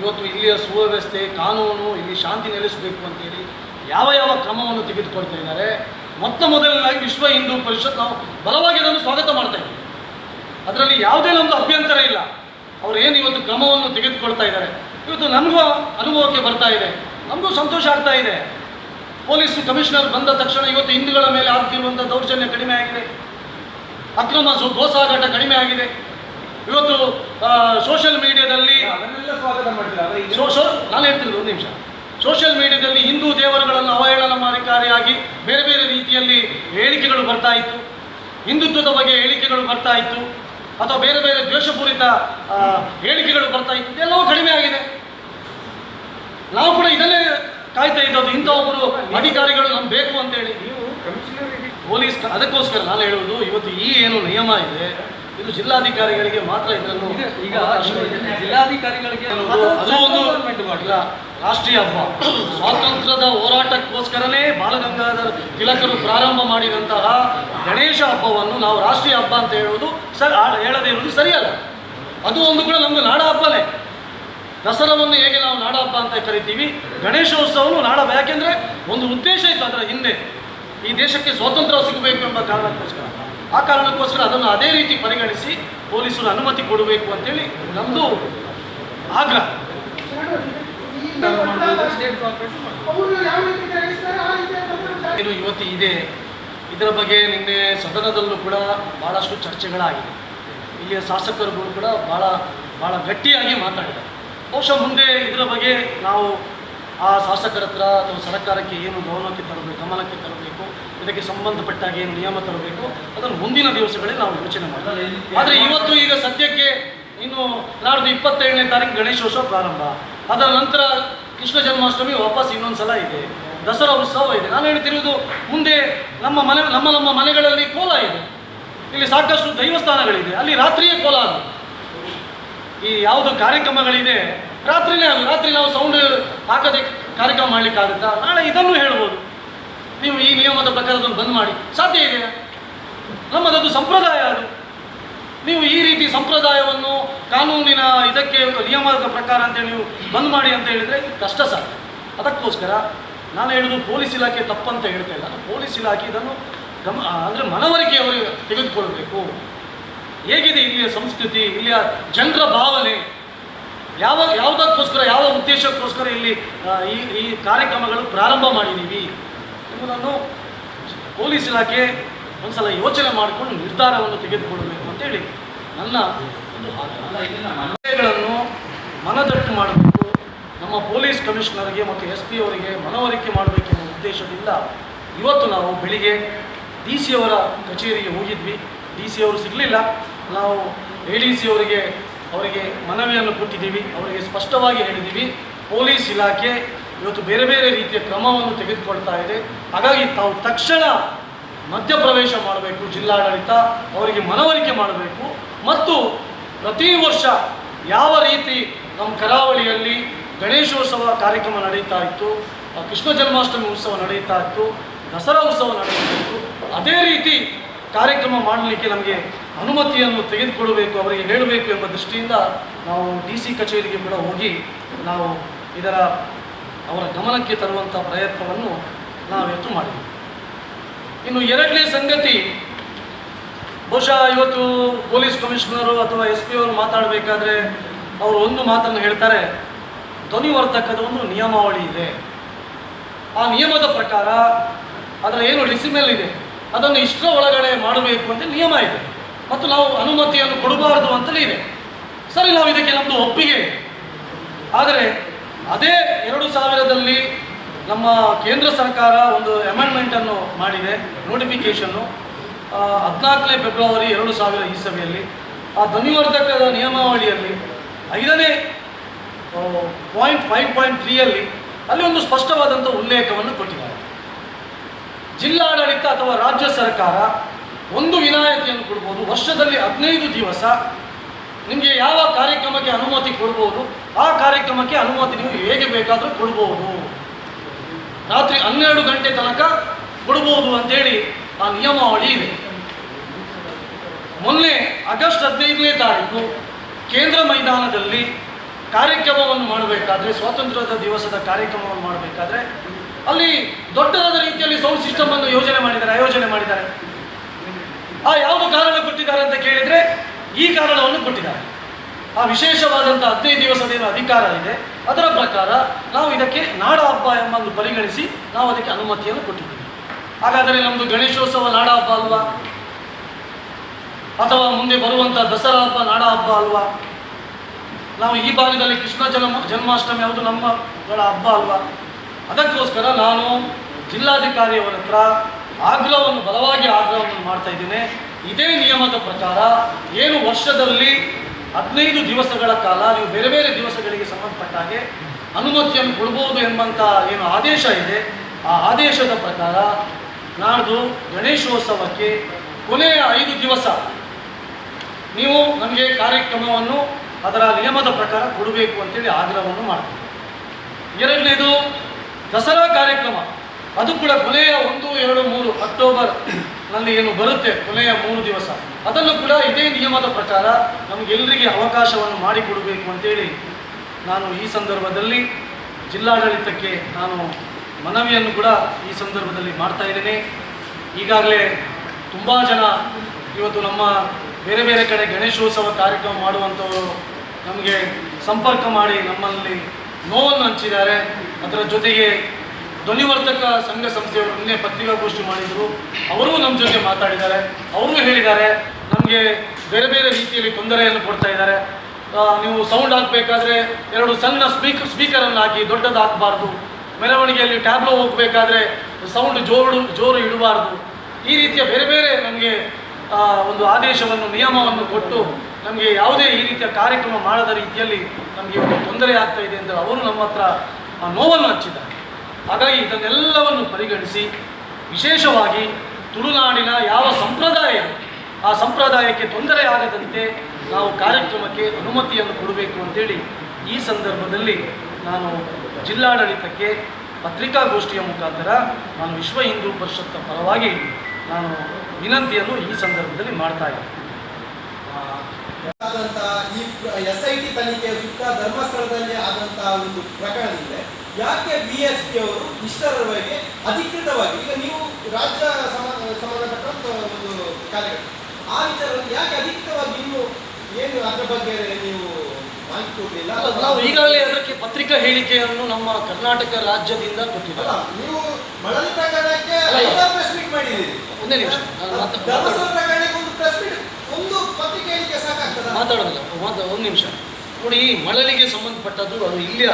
S1: ಇವತ್ತು ಇಲ್ಲಿಯ ಸುವ್ಯವಸ್ಥೆ ಕಾನೂನು ಇಲ್ಲಿ ಶಾಂತಿ ನೆಲೆಸಬೇಕು ಅಂತೇಳಿ ಯಾವ ಯಾವ ಕ್ರಮವನ್ನು ತೆಗೆದುಕೊಳ್ತಾ ಇದ್ದಾರೆ ಮೊತ್ತ ಮೊದಲನಾಗಿ ವಿಶ್ವ ಹಿಂದೂ ಪರಿಷತ್ ನಾವು ಬಲವಾಗಿ ಅದನ್ನು ಸ್ವಾಗತ ಮಾಡ್ತಾ ಇದ್ದೀವಿ. ಅದರಲ್ಲಿ ಯಾವುದೇ ನಮ್ಮದು ಅಭ್ಯಂತರ ಇಲ್ಲ. ಅವ್ರು ಏನು ಇವತ್ತು ಕ್ರಮವನ್ನು ತೆಗೆದುಕೊಳ್ತಾ ಇದ್ದಾರೆ. ಇವತ್ತು ನಮಗೂ ಅನುಭವಕ್ಕೆ ಬರ್ತಾ ಇದೆ. ನಮಗೂ ಸಂತೋಷ ಆಗ್ತಾ ಇದೆ. ಪೊಲೀಸ್ ಕಮಿಷನರ್ ಬಂದ ತಕ್ಷಣ ಇವತ್ತು ಹಿಂದೂಗಳ ಮೇಲೆ ಆಗ್ತಿರುವಂಥ ದೌರ್ಜನ್ಯ ಕಡಿಮೆ ಆಗಿದೆ. ಅಕ್ರಮ ಗೋಸಾಗಾಟ ಕಡಿಮೆ ಆಗಿದೆ. ಇವತ್ತು ಸೋಷಿಯಲ್ ಮೀಡಿಯಾದಲ್ಲಿ ನಾನು ಹೇಳ್ತೀನಿ ಒಂದು ನಿಮಿಷ. ಸೋಷಿಯಲ್ ಮೀಡಿಯಾದಲ್ಲಿ ಹಿಂದೂ ದೇವರುಗಳನ್ನು ಅವಹೇಳನಕಾರಿಯಾಗಿ ಬೇರೆ ಬೇರೆ ರೀತಿಯಲ್ಲಿ ಹೇಳಿಕೆಗಳು ಬರ್ತಾ ಇತ್ತು. ಹಿಂದುತ್ವದ ಬಗ್ಗೆ ಹೇಳಿಕೆಗಳು ಬರ್ತಾ ಇತ್ತು. ಅಥವಾ ಬೇರೆ ಬೇರೆ ದ್ವೇಷಪೂರಿತ ಹೇಳಿಕೆಗಳು ಬರ್ತಾ ಇತ್ತು. ಎಲ್ಲವೂ ಕಡಿಮೆ ಆಗಿದೆ. ನಾವು ಕೂಡ ಇದನ್ನೇ ಕಾಯ್ತಾ ಇದ್ದದ್ದು ಇಂಥ ಒಬ್ಬರು ಅಧಿಕಾರಿಗಳು ನಮ್ಗೆ ಬೇಕು ಅಂತೇಳಿ.
S2: ನೀವು ಕಮಿಷನರ್
S1: ಪೊಲೀಸ್ ಅದಕ್ಕೋಸ್ಕರ ನಾನು ಹೇಳುವುದು ಇವತ್ತು ಈ ಏನು ನಿಯಮ ಇದೆ ಇದು ಜಿಲ್ಲಾಧಿಕಾರಿಗಳಿಗೆ ಮಾತ್ರ ಇದನ್ನು
S2: ಈಗ. ಜಿಲ್ಲಾಧಿಕಾರಿಗಳಿಗೆ
S1: ಅದು ಅದು ಒಂದು
S2: ಗೌರ್ಮೆಂಟ್
S1: ಇಲ್ಲ ರಾಷ್ಟ್ರೀಯ ಹಬ್ಬ. ಸ್ವಾತಂತ್ರ್ಯದ ಹೋರಾಟಕ್ಕೋಸ್ಕರನೇ ಬಾಲಗಂಗಾಧರ ತಿಲಕರು ಪ್ರಾರಂಭ ಮಾಡಿದಂತಹ ಗಣೇಶ ಹಬ್ಬವನ್ನು ನಾವು ರಾಷ್ಟ್ರೀಯ ಹಬ್ಬ ಅಂತ ಹೇಳುವುದು ಸರ್ ಹೇಳದೇ ಇರುವುದು ಸರಿಯಲ್ಲ. ಅದು ಒಂದು ಕೂಡ ನಮ್ದು ನಾಡ ಹಬ್ಬನೇ. ದಸರಾವನ್ನು ಹೇಗೆ ನಾವು ನಾಡಪ್ಪ ಅಂತ ಕರಿತೀವಿ ಗಣೇಶೋತ್ಸವನು ನಾಡಪ್ಪ ಯಾಕೆಂದರೆ ಒಂದು ಉದ್ದೇಶ ಇತ್ತು ಅದರ ಹಿಂದೆ. ಈ ದೇಶಕ್ಕೆ ಸ್ವಾತಂತ್ರ್ಯ ಸಿಗಬೇಕು ಎಂಬ ಕಾರಣಕ್ಕೋಸ್ಕರ. ಆ ಕಾರಣಕ್ಕೋಸ್ಕರ ಅದನ್ನು ಅದೇ ರೀತಿ ಪರಿಗಣಿಸಿ ಪೊಲೀಸರು ಅನುಮತಿ ಕೊಡಬೇಕು ಅಂತೇಳಿ ನಮ್ಮದು ಆಗ್ರಹ. ಇದು ಇವತ್ತು ಇದೆ. ಇದರ ಬಗ್ಗೆ ನಿನ್ನೆ ಸದನದಲ್ಲೂ ಕೂಡ ಭಾಳಷ್ಟು ಚರ್ಚೆಗಳಾಗಿದೆ ಇಲ್ಲಿಯ ಶಾಸಕರುಗಳು ಕೂಡ ಭಾಳ ಭಾಳ ಗಟ್ಟಿಯಾಗಿ ಮಾತಾಡಿದ್ದಾರೆ. ಬಹುಶಃ ಮುಂದೆ ಇದರ ಬಗ್ಗೆ ನಾವು ಆ ಶಾಸಕರ ಹತ್ರ ಅಥವಾ ಸರ್ಕಾರಕ್ಕೆ ಏನು ಗೌರವಕ್ಕೆ ತರಬೇಕು ಗಮನಕ್ಕೆ ತರಬೇಕು, ಇದಕ್ಕೆ ಸಂಬಂಧಪಟ್ಟಾಗ ಏನು ನಿಯಮ ತರಬೇಕು, ಅದನ್ನು ಮುಂದಿನ ದಿವಸಗಳಲ್ಲಿ ನಾವು ಯೋಚನೆ ಮಾಡ್ತೀವಿ ಆದರೆ ಇವತ್ತು ಈಗ ಸದ್ಯಕ್ಕೆ ಇನ್ನು ನಾಡ್ದು ಇಪ್ಪತ್ತೇಳನೇ ತಾರೀಕು ಗಣೇಶೋತ್ಸವ ಪ್ರಾರಂಭ. ಅದರ ನಂತರ ಕೃಷ್ಣ ಜನ್ಮಾಷ್ಟಮಿ ವಾಪಸ್ ಇನ್ನೊಂದು ಸಲ ಇದೆ. ದಸರಾ ಉತ್ಸವ ಇದೆ. ನಾನು ಹೇಳ್ತಿರುವುದು ಮುಂದೆ ನಮ್ಮ ಮನೆ, ನಮ್ಮ ನಮ್ಮ ಮನೆಗಳಲ್ಲಿ ಕೋಲ ಇದೆ. ಇಲ್ಲಿ ಸಾಕಷ್ಟು ದೈವಸ್ಥಾನಗಳಿದೆ. ಅಲ್ಲಿ ರಾತ್ರಿಯೇ ಕೋಲ ಅದು ಈ ಯಾವುದು ಕಾರ್ಯಕ್ರಮಗಳಿದೆ, ರಾತ್ರಿನೇ ರಾತ್ರಿ ನಾವು ಸೌಂಡ್ ಹಾಕದೆ ಕಾರ್ಯಕ್ರಮ ಮಾಡಲಿಕ್ಕಾಗುತ್ತಾ? ನಾಳೆ ಇದನ್ನು ಹೇಳ್ಬೋದು. ನೀವು ಈ ನಿಯಮದ ಪ್ರಕಾರ ಅದನ್ನು ಬಂದ್ ಮಾಡಿ. ಸಾಧ್ಯ ಇದೆಯಾ? ನಮ್ಮದದು ಸಂಪ್ರದಾಯ ಅದು. ನೀವು ಈ ರೀತಿ ಸಂಪ್ರದಾಯವನ್ನು ಕಾನೂನಿನ ಇದಕ್ಕೆ, ನಿಯಮದ ಪ್ರಕಾರ ಅಂತೇಳಿ ನೀವು ಬಂದ್ ಮಾಡಿ ಅಂತ ಹೇಳಿದರೆ ಕಷ್ಟ ಸರ್ ಅದಕ್ಕೋಸ್ಕರ ನಾನು ಹೇಳುದು ಪೊಲೀಸ್ ಇಲಾಖೆ ತಪ್ಪಂತ ಹೇಳ್ತಾ ಇಲ್ಲ. ಪೊಲೀಸ್ ಇಲಾಖೆ ಇದನ್ನು ಗಮ, ಅಂದರೆ ಮನವರಿಕೆ ಅವರು ತೆಗೆದುಕೊಳ್ಬೇಕು ಹೇಗಿದೆ ಇಲ್ಲಿಯ ಸಂಸ್ಕೃತಿ, ಇಲ್ಲಿಯ ಜನರ ಭಾವನೆ? ಯಾವ, ಯಾವುದಕ್ಕೋಸ್ಕರ, ಯಾವ ಉದ್ದೇಶಕ್ಕೋಸ್ಕರ ಇಲ್ಲಿ ಈ ಈ ಕಾರ್ಯಕ್ರಮಗಳು ಪ್ರಾರಂಭ ಮಾಡಿದ್ದೀವಿ ಎಂಬುದನ್ನು ಪೊಲೀಸ್ ಇಲಾಖೆ ಒಂದ್ಸಲ ಯೋಚನೆ ಮಾಡಿಕೊಂಡು ನಿರ್ಧಾರವನ್ನು ತೆಗೆದುಕೊಳ್ಳಬೇಕು ಅಂತೇಳಿ ನನ್ನ ಒಂದು ಮನವಿಗಳನ್ನು ಮನದಟ್ಟು ಮಾಡಬೇಕು. ನಮ್ಮ ಪೊಲೀಸ್ ಕಮಿಷನರ್ಗೆ ಮತ್ತು ಎಸ್ ಪಿ ಅವರಿಗೆ ಮನವರಿಕೆ ಮಾಡಬೇಕೆನ್ನುವ ಉದ್ದೇಶದಿಂದ ಇವತ್ತು ನಾವು ಬೆಳಿಗ್ಗೆ ಡಿ ಸಿ ಅವರ ಕಚೇರಿಗೆ ಹೋಗಿದ್ವಿ. ಡಿ ಸಿ ಅವರು ಸಿಗಲಿಲ್ಲ. ನಾವು ಎ ಡಿ ಸಿ ಅವರಿಗೆ ಅವರಿಗೆ ಮನವಿಯನ್ನು ಕೊಟ್ಟಿದ್ದೀವಿ, ಅವರಿಗೆ ಸ್ಪಷ್ಟವಾಗಿ ಹೇಳಿದ್ದೀವಿ. ಪೊಲೀಸ್ ಇಲಾಖೆ ಇವತ್ತು ಬೇರೆ ಬೇರೆ ರೀತಿಯ ಕ್ರಮವನ್ನು ತೆಗೆದುಕೊಳ್ತಾ ಇದೆ. ಹಾಗಾಗಿ ತಾವು ತಕ್ಷಣ ಮಧ್ಯಪ್ರವೇಶ ಮಾಡಬೇಕು, ಜಿಲ್ಲಾಡಳಿತ ಅವರಿಗೆ ಮನವರಿಕೆ ಮಾಡಬೇಕು. ಮತ್ತು ಪ್ರತಿ ವರ್ಷ ಯಾವ ರೀತಿ ನಮ್ಮ ಕರಾವಳಿಯಲ್ಲಿ ಗಣೇಶೋತ್ಸವ ಕಾರ್ಯಕ್ರಮ ನಡೀತಾ ಇತ್ತು, ಕೃಷ್ಣ ಜನ್ಮಾಷ್ಟಮಿ ಉತ್ಸವ ನಡೀತಾ ಇತ್ತು, ದಸರಾ ಉತ್ಸವ ನಡೀತಾ ಇತ್ತು, ಅದೇ ರೀತಿ ಕಾರ್ಯಕ್ರಮ ಮಾಡಲಿಕ್ಕೆ ನಮಗೆ ಅನುಮತಿಯನ್ನು ತೆಗೆದುಕೊಡಬೇಕು, ಅವರಿಗೆ ಹೇಳಬೇಕು ಎಂಬ ದೃಷ್ಟಿಯಿಂದ ನಾವು ಡಿ ಸಿ ಕಚೇರಿಗೆ ಕೂಡ ಹೋಗಿ ನಾವು ಇದರ ಅವರ ಗಮನಕ್ಕೆ ತರುವಂಥ ಪ್ರಯತ್ನವನ್ನು ನಾವಿವತ್ತು ಮಾಡಿದ್ವಿ. ಇನ್ನು ಎರಡನೇ ಸಂಗತಿ, ಬಹುಶಃ ಇವತ್ತು ಪೊಲೀಸ್ ಕಮಿಷನರು ಅಥವಾ ಎಸ್ ಪಿ ಅವರು ಮಾತಾಡಬೇಕಾದ್ರೆ ಅವರು ಒಂದು ಮಾತನ್ನು ಹೇಳ್ತಾರೆ ಧ್ವನಿವರ್ಧಕದ ಒಂದು ನಿಯಮಾವಳಿ ಇದೆ. ಆ ನಿಯಮದ ಪ್ರಕಾರ ಅದರ ಏನು ಡಿಸಿಮೆಲ್ ಇದೆ? ಅದನ್ನು ಇಷ್ಟರ ಒಳಗಡೆ ಮಾಡಬೇಕು ಅಂತ ನಿಯಮ ಇದೆ. ಮತ್ತು ನಾವು ಅನುಮತಿಯನ್ನು ಕೊಡಬಾರದು ಅಂತಲೇ ಇದೆ. ಸರಿ, ನಾವು ಇದಕ್ಕೆ ನಮ್ಮದು ಒಪ್ಪಿಗೆ. ಆದರೆ ಅದೇ ಎರಡು ಸಾವಿರದಲ್ಲಿ ನಮ್ಮ ಕೇಂದ್ರ ಸರ್ಕಾರ ಒಂದು ಅಮೆಂಡ್ಮೆಂಟನ್ನು ಮಾಡಿದೆ ನೋಟಿಫಿಕೇಷನ್ನು ಹದಿನಾಲ್ಕನೇ ಫೆಬ್ರವರಿ ಎರಡು ಸಾವಿರ ಇಸವಿಯಲ್ಲಿ ಆ ಧ್ವನಿವರ್ಧಕದ ನಿಯಮಾವಳಿಯಲ್ಲಿ ಐದನೇ ಪಾಯಿಂಟ್ ಫೈವ್ ಪಾಯಿಂಟ್ ತ್ರೀಯಲ್ಲಿ ಅಲ್ಲಿ ಒಂದು ಸ್ಪಷ್ಟವಾದಂಥ ಉಲ್ಲೇಖವನ್ನು ಕೊಟ್ಟಿದ್ದಾರೆ. ಜಿಲ್ಲಾಡಳಿತ ಅಥವಾ ರಾಜ್ಯ ಸರ್ಕಾರ ಒಂದು ವಿನಾಯಿತಿಯನ್ನು ಕೊಡ್ಬೋದು, ವರ್ಷದಲ್ಲಿ ಹದಿನೈದು ದಿವಸ ನಿಮಗೆ ಯಾವ ಕಾರ್ಯಕ್ರಮಕ್ಕೆ ಅನುಮತಿ ಕೊಡ್ಬೋದು, ಆ ಕಾರ್ಯಕ್ರಮಕ್ಕೆ ಅನುಮತಿ ನೀವು ಹೇಗೆ ಬೇಕಾದರೂ ಕೊಡ್ಬೋದು. ರಾತ್ರಿ ಹನ್ನೆರಡು ಗಂಟೆ ತನಕ ಕೊಡ್ಬೋದು ಅಂತೇಳಿ ಆ ನಿಯಮಾವಳಿ ಇದೆ. ಮೊನ್ನೆ ಆಗಸ್ಟ್ ಹದಿನೈದನೇ ತಾರೀಕು ಕೇಂದ್ರ ಮೈದಾನದಲ್ಲಿ ಕಾರ್ಯಕ್ರಮವನ್ನು ಮಾಡಬೇಕಾದ್ರೆ, ಸ್ವಾತಂತ್ರ್ಯದ ದಿವಸದ ಕಾರ್ಯಕ್ರಮವನ್ನು ಮಾಡಬೇಕಾದ್ರೆ ಅಲ್ಲಿ ದೊಡ್ಡದಾದ ರೀತಿಯಲ್ಲಿ ಸೌಂಡ್ ಸಿಸ್ಟಮ್ ಅನ್ನು ಯೋಜನೆ ಮಾಡಿದ್ದಾರೆ, ಆಯೋಜನೆ ಮಾಡಿದ್ದಾರೆ. ಆ ಯಾವ ಕಾರಣ ಕೊಟ್ಟಿದ್ದಾರೆ ಅಂತ ಕೇಳಿದರೆ ಈ ಕಾರಣವನ್ನು ಕೊಟ್ಟಿದ್ದಾರೆ. ಆ ವಿಶೇಷವಾದಂಥ ಹದಿನೈದು ದಿವಸದ ಏನು ಅಧಿಕಾರ ಇದೆ. ಅದರ ಪ್ರಕಾರ ನಾವು ಇದಕ್ಕೆ ನಾಡ ಹಬ್ಬ ಎಂಬಂದು ಪರಿಗಣಿಸಿ ನಾವು ಅದಕ್ಕೆ ಅನುಮತಿಯನ್ನು ಕೊಟ್ಟಿದ್ದೀವಿ. ಹಾಗಾದರೆ ನಮ್ಮದು ಗಣೇಶೋತ್ಸವ ನಾಡ ಹಬ್ಬ ಅಲ್ವಾ? ಅಥವಾ ಮುಂದೆ ಬರುವಂಥ ದಸರಾ ಹಬ್ಬ ನಾಡ ಹಬ್ಬ ಅಲ್ವಾ? ನಾವು ಈ ಭಾಗದಲ್ಲಿ ಕೃಷ್ಣ ಜನ್ಮ, ಜನ್ಮಾಷ್ಟಮಿ ಯಾವುದು ನಮ್ಮಗಳ ಹಬ್ಬ ಅಲ್ವಾ? ಅದಕ್ಕೋಸ್ಕರ ನಾನು ಜಿಲ್ಲಾಧಿಕಾರಿಯವರ ಹತ್ರ ಆಗ್ರಹವನ್ನು, ಬಲವಾಗಿ ಆಗ್ರಹವನ್ನು ಮಾಡ್ತಾ ಇದ್ದೇನೆ. ಇದೇ ನಿಯಮದ ಪ್ರಕಾರ ಏನು ವರ್ಷದಲ್ಲಿ ಹದಿನೈದು ದಿವಸಗಳ ಕಾಲ, ನೀವು ಬೇರೆ ಬೇರೆ ದಿವಸಗಳಿಗೆ ಸಂಬಂಧಪಟ್ಟ ಹಾಗೆ ಅನುಮತಿಯನ್ನು ಕೊಡ್ಬೋದು ಎಂಬಂಥ ಏನು ಆದೇಶ ಇದೆ. ಆ ಆದೇಶದ ಪ್ರಕಾರ ನಾಡ್ದು ಗಣೇಶೋತ್ಸವಕ್ಕೆ ಕೊನೆಯ ಐದು ದಿವಸ ನೀವು ನಮಗೆ ಕಾರ್ಯಕ್ರಮವನ್ನು ಅದರ ನಿಯಮದ ಪ್ರಕಾರ ಕೊಡಬೇಕು ಅಂತೇಳಿ ಆಗ್ರಹವನ್ನು ಮಾಡ್ತೀವಿ ಎರಡನೇದು ದಸರಾ ಕಾರ್ಯಕ್ರಮ. ಅದು ಕೂಡ ಕೊನೆಯ ಒಂದು, ಎರಡು, ಮೂರು ಅಕ್ಟೋಬರ್ನಲ್ಲಿ ಏನು ಬರುತ್ತೆ? ಕೊನೆಯ ಮೂರು ದಿವಸ. ಅದನ್ನು ಕೂಡ ಇದೇ ನಿಯಮದ ಪ್ರಕಾರ ನಮಗೆಲ್ಲರಿಗೆ ಅವಕಾಶವನ್ನು ಮಾಡಿಕೊಡಬೇಕು ಅಂತೇಳಿ ನಾನು ಈ ಸಂದರ್ಭದಲ್ಲಿ ಜಿಲ್ಲಾಡಳಿತಕ್ಕೆ ನಾನು ಮನವಿಯನ್ನು ಕೂಡ ಈ ಸಂದರ್ಭದಲ್ಲಿ ಮಾಡ್ತಾ ಇದ್ದೇನೆ. ಈಗಾಗಲೇ ತುಂಬ ಜನ ಇವತ್ತು ನಮ್ಮ ಬೇರೆ ಬೇರೆ ಕಡೆ ಗಣೇಶೋತ್ಸವ ಕಾರ್ಯಕ್ರಮ ಮಾಡುವಂಥವರು ನಮಗೆ ಸಂಪರ್ಕ ಮಾಡಿ ನಮ್ಮಲ್ಲಿ ನೋವನ್ನು ಹಂಚಿದ್ದಾರೆ. ಅದರ ಜೊತೆಗೆ ಧ್ವನಿವರ್ಧಕ ಸಂಘ ಸಂಸ್ಥೆಯವರು ನಿನ್ನೆ ಪತ್ರಿಕಾಗೋಷ್ಠಿ ಮಾಡಿದರು. ಅವರೂ ನಮ್ಮ ಜೊತೆ ಮಾತಾಡಿದ್ದಾರೆ. ಅವರು ಹೇಳಿದ್ದಾರೆ, ನಮಗೆ ಬೇರೆ ಬೇರೆ ರೀತಿಯಲ್ಲಿ ತೊಂದರೆಯನ್ನು ಕೊಡ್ತಾ ಇದ್ದಾರೆ. ನೀವು ಸೌಂಡ್ ಹಾಕಬೇಕಾದ್ರೆ ಎರಡು ಸಣ್ಣ ಸ್ಪೀಕರ್ ಸ್ಪೀಕರನ್ನು ಹಾಕಿ ದೊಡ್ಡದು ಹಾಕಬಾರ್ದು. ಮೆರವಣಿಗೆಯಲ್ಲಿ ಟ್ಯಾಬ್ಲೋ ಹೋಗಬೇಕಾದ್ರೆ ಸೌಂಡ್ ಜೋರು ಜೋರು ಇಡಬಾರ್ದು. ಈ ರೀತಿಯ ಬೇರೆ ಬೇರೆ ನಮಗೆ ಒಂದು ಆದೇಶವನ್ನು, ನಿಯಮವನ್ನು ಕೊಟ್ಟು ನಮಗೆ ಯಾವುದೇ ಈ ರೀತಿಯ ಕಾರ್ಯಕ್ರಮ ಮಾಡದ ರೀತಿಯಲ್ಲಿ ನಮಗೆ ಒಂದು ತೊಂದರೆ ಆಗ್ತಾ ಇದೆ ಅಂತ ಅವರು ನಮ್ಮ ಹತ್ರ ಆ ನೋವನ್ನು ಹಚ್ಚಿದ್ದಾರೆ. ಹಾಗಾಗಿ ಇದನ್ನೆಲ್ಲವನ್ನು ಪರಿಗಣಿಸಿ ವಿಶೇಷವಾಗಿ ತುಳುನಾಡಿನ ಯಾವ ಸಂಪ್ರದಾಯ, ಆ ಸಂಪ್ರದಾಯಕ್ಕೆ ತೊಂದರೆ ಆಗದಂತೆ ನಾವು ಕಾರ್ಯಕ್ರಮಕ್ಕೆ ಅನುಮತಿಯನ್ನು ಕೊಡಬೇಕು ಅಂತೇಳಿ ಈ ಸಂದರ್ಭದಲ್ಲಿ ನಾನು ಜಿಲ್ಲಾಡಳಿತಕ್ಕೆ ಪತ್ರಿಕಾಗೋಷ್ಠಿಯ ಮುಖಾಂತರ ನಾನು ವಿಶ್ವ ಹಿಂದೂ ಪರಿಷತ್ತ ಪರವಾಗಿ ನಾನು ವಿನಂತಿಯನ್ನು ಈ ಸಂದರ್ಭದಲ್ಲಿ ಮಾಡ್ತಾ ಇದ್ದೀನಿ.
S3: ಎಸ್ ಐ ಟಿ ತನಿಖೆಯ ಸುತ್ತ ಧರ್ಮಸ್ಥಳದಲ್ಲಿ ಆದಂತಹ ಒಂದು ಪ್ರಕರಣ ಇದೆ. ಯಾಕೆ ಬಿ ಎಸ್ ಪಿ ಅವರು ಇಷ್ಟರವರೆಗೆ ಅಧಿಕೃತವಾಗಿ ಈಗ ನೀವು ರಾಜ್ಯ ಸಂಬಂಧಪಟ್ಟ ಒಂದು ಕಾರ್ಯಕ್ರಮ ಆ ವಿಚಾರದಲ್ಲಿ ಯಾಕೆ ಅಧಿಕೃತವಾಗಿ ಇನ್ನು ಏನು ಅದರ ಬಗ್ಗೆ ನೀವು ಮಾಹಿತಿ ಕೊಡಲಿಲ್ಲ
S1: ನಾವು ಈಗಾಗಲೇ ಅದಕ್ಕೆ ಪತ್ರಿಕಾ ಹೇಳಿಕೆಯನ್ನು ನಮ್ಮ ಕರ್ನಾಟಕ ರಾಜ್ಯದಿಂದ ಕೊಟ್ಟಿದ್ದೀವಿ
S3: ನೀವು ಮಳಲಿ ಪ್ರಕರಣಕ್ಕೆ ಮಾಡಿದ್ದೀರಿ.
S1: ಒಂದೇ ನಿಮಿಷ.
S3: ಧರ್ಮಸ್ಥಳ ಪ್ರಕರಣಕ್ಕೆ ಒಂದು ಪ್ರೆಸ್ ಮೀಟ್ ಒಂದು ಪತ್ರಿಕೆ ಸಾಕಾಗ್ತದೆ?
S1: ಮಾತಾಡೋದಿಲ್ಲ ಮಾತಾ, ಒಂದು ನಿಮಿಷ. ನೋಡಿ, ಈ ಮಳಲಿಗೆ ಸಂಬಂಧಪಟ್ಟದ್ದು ಅದು ಇಲ್ಲಿಯ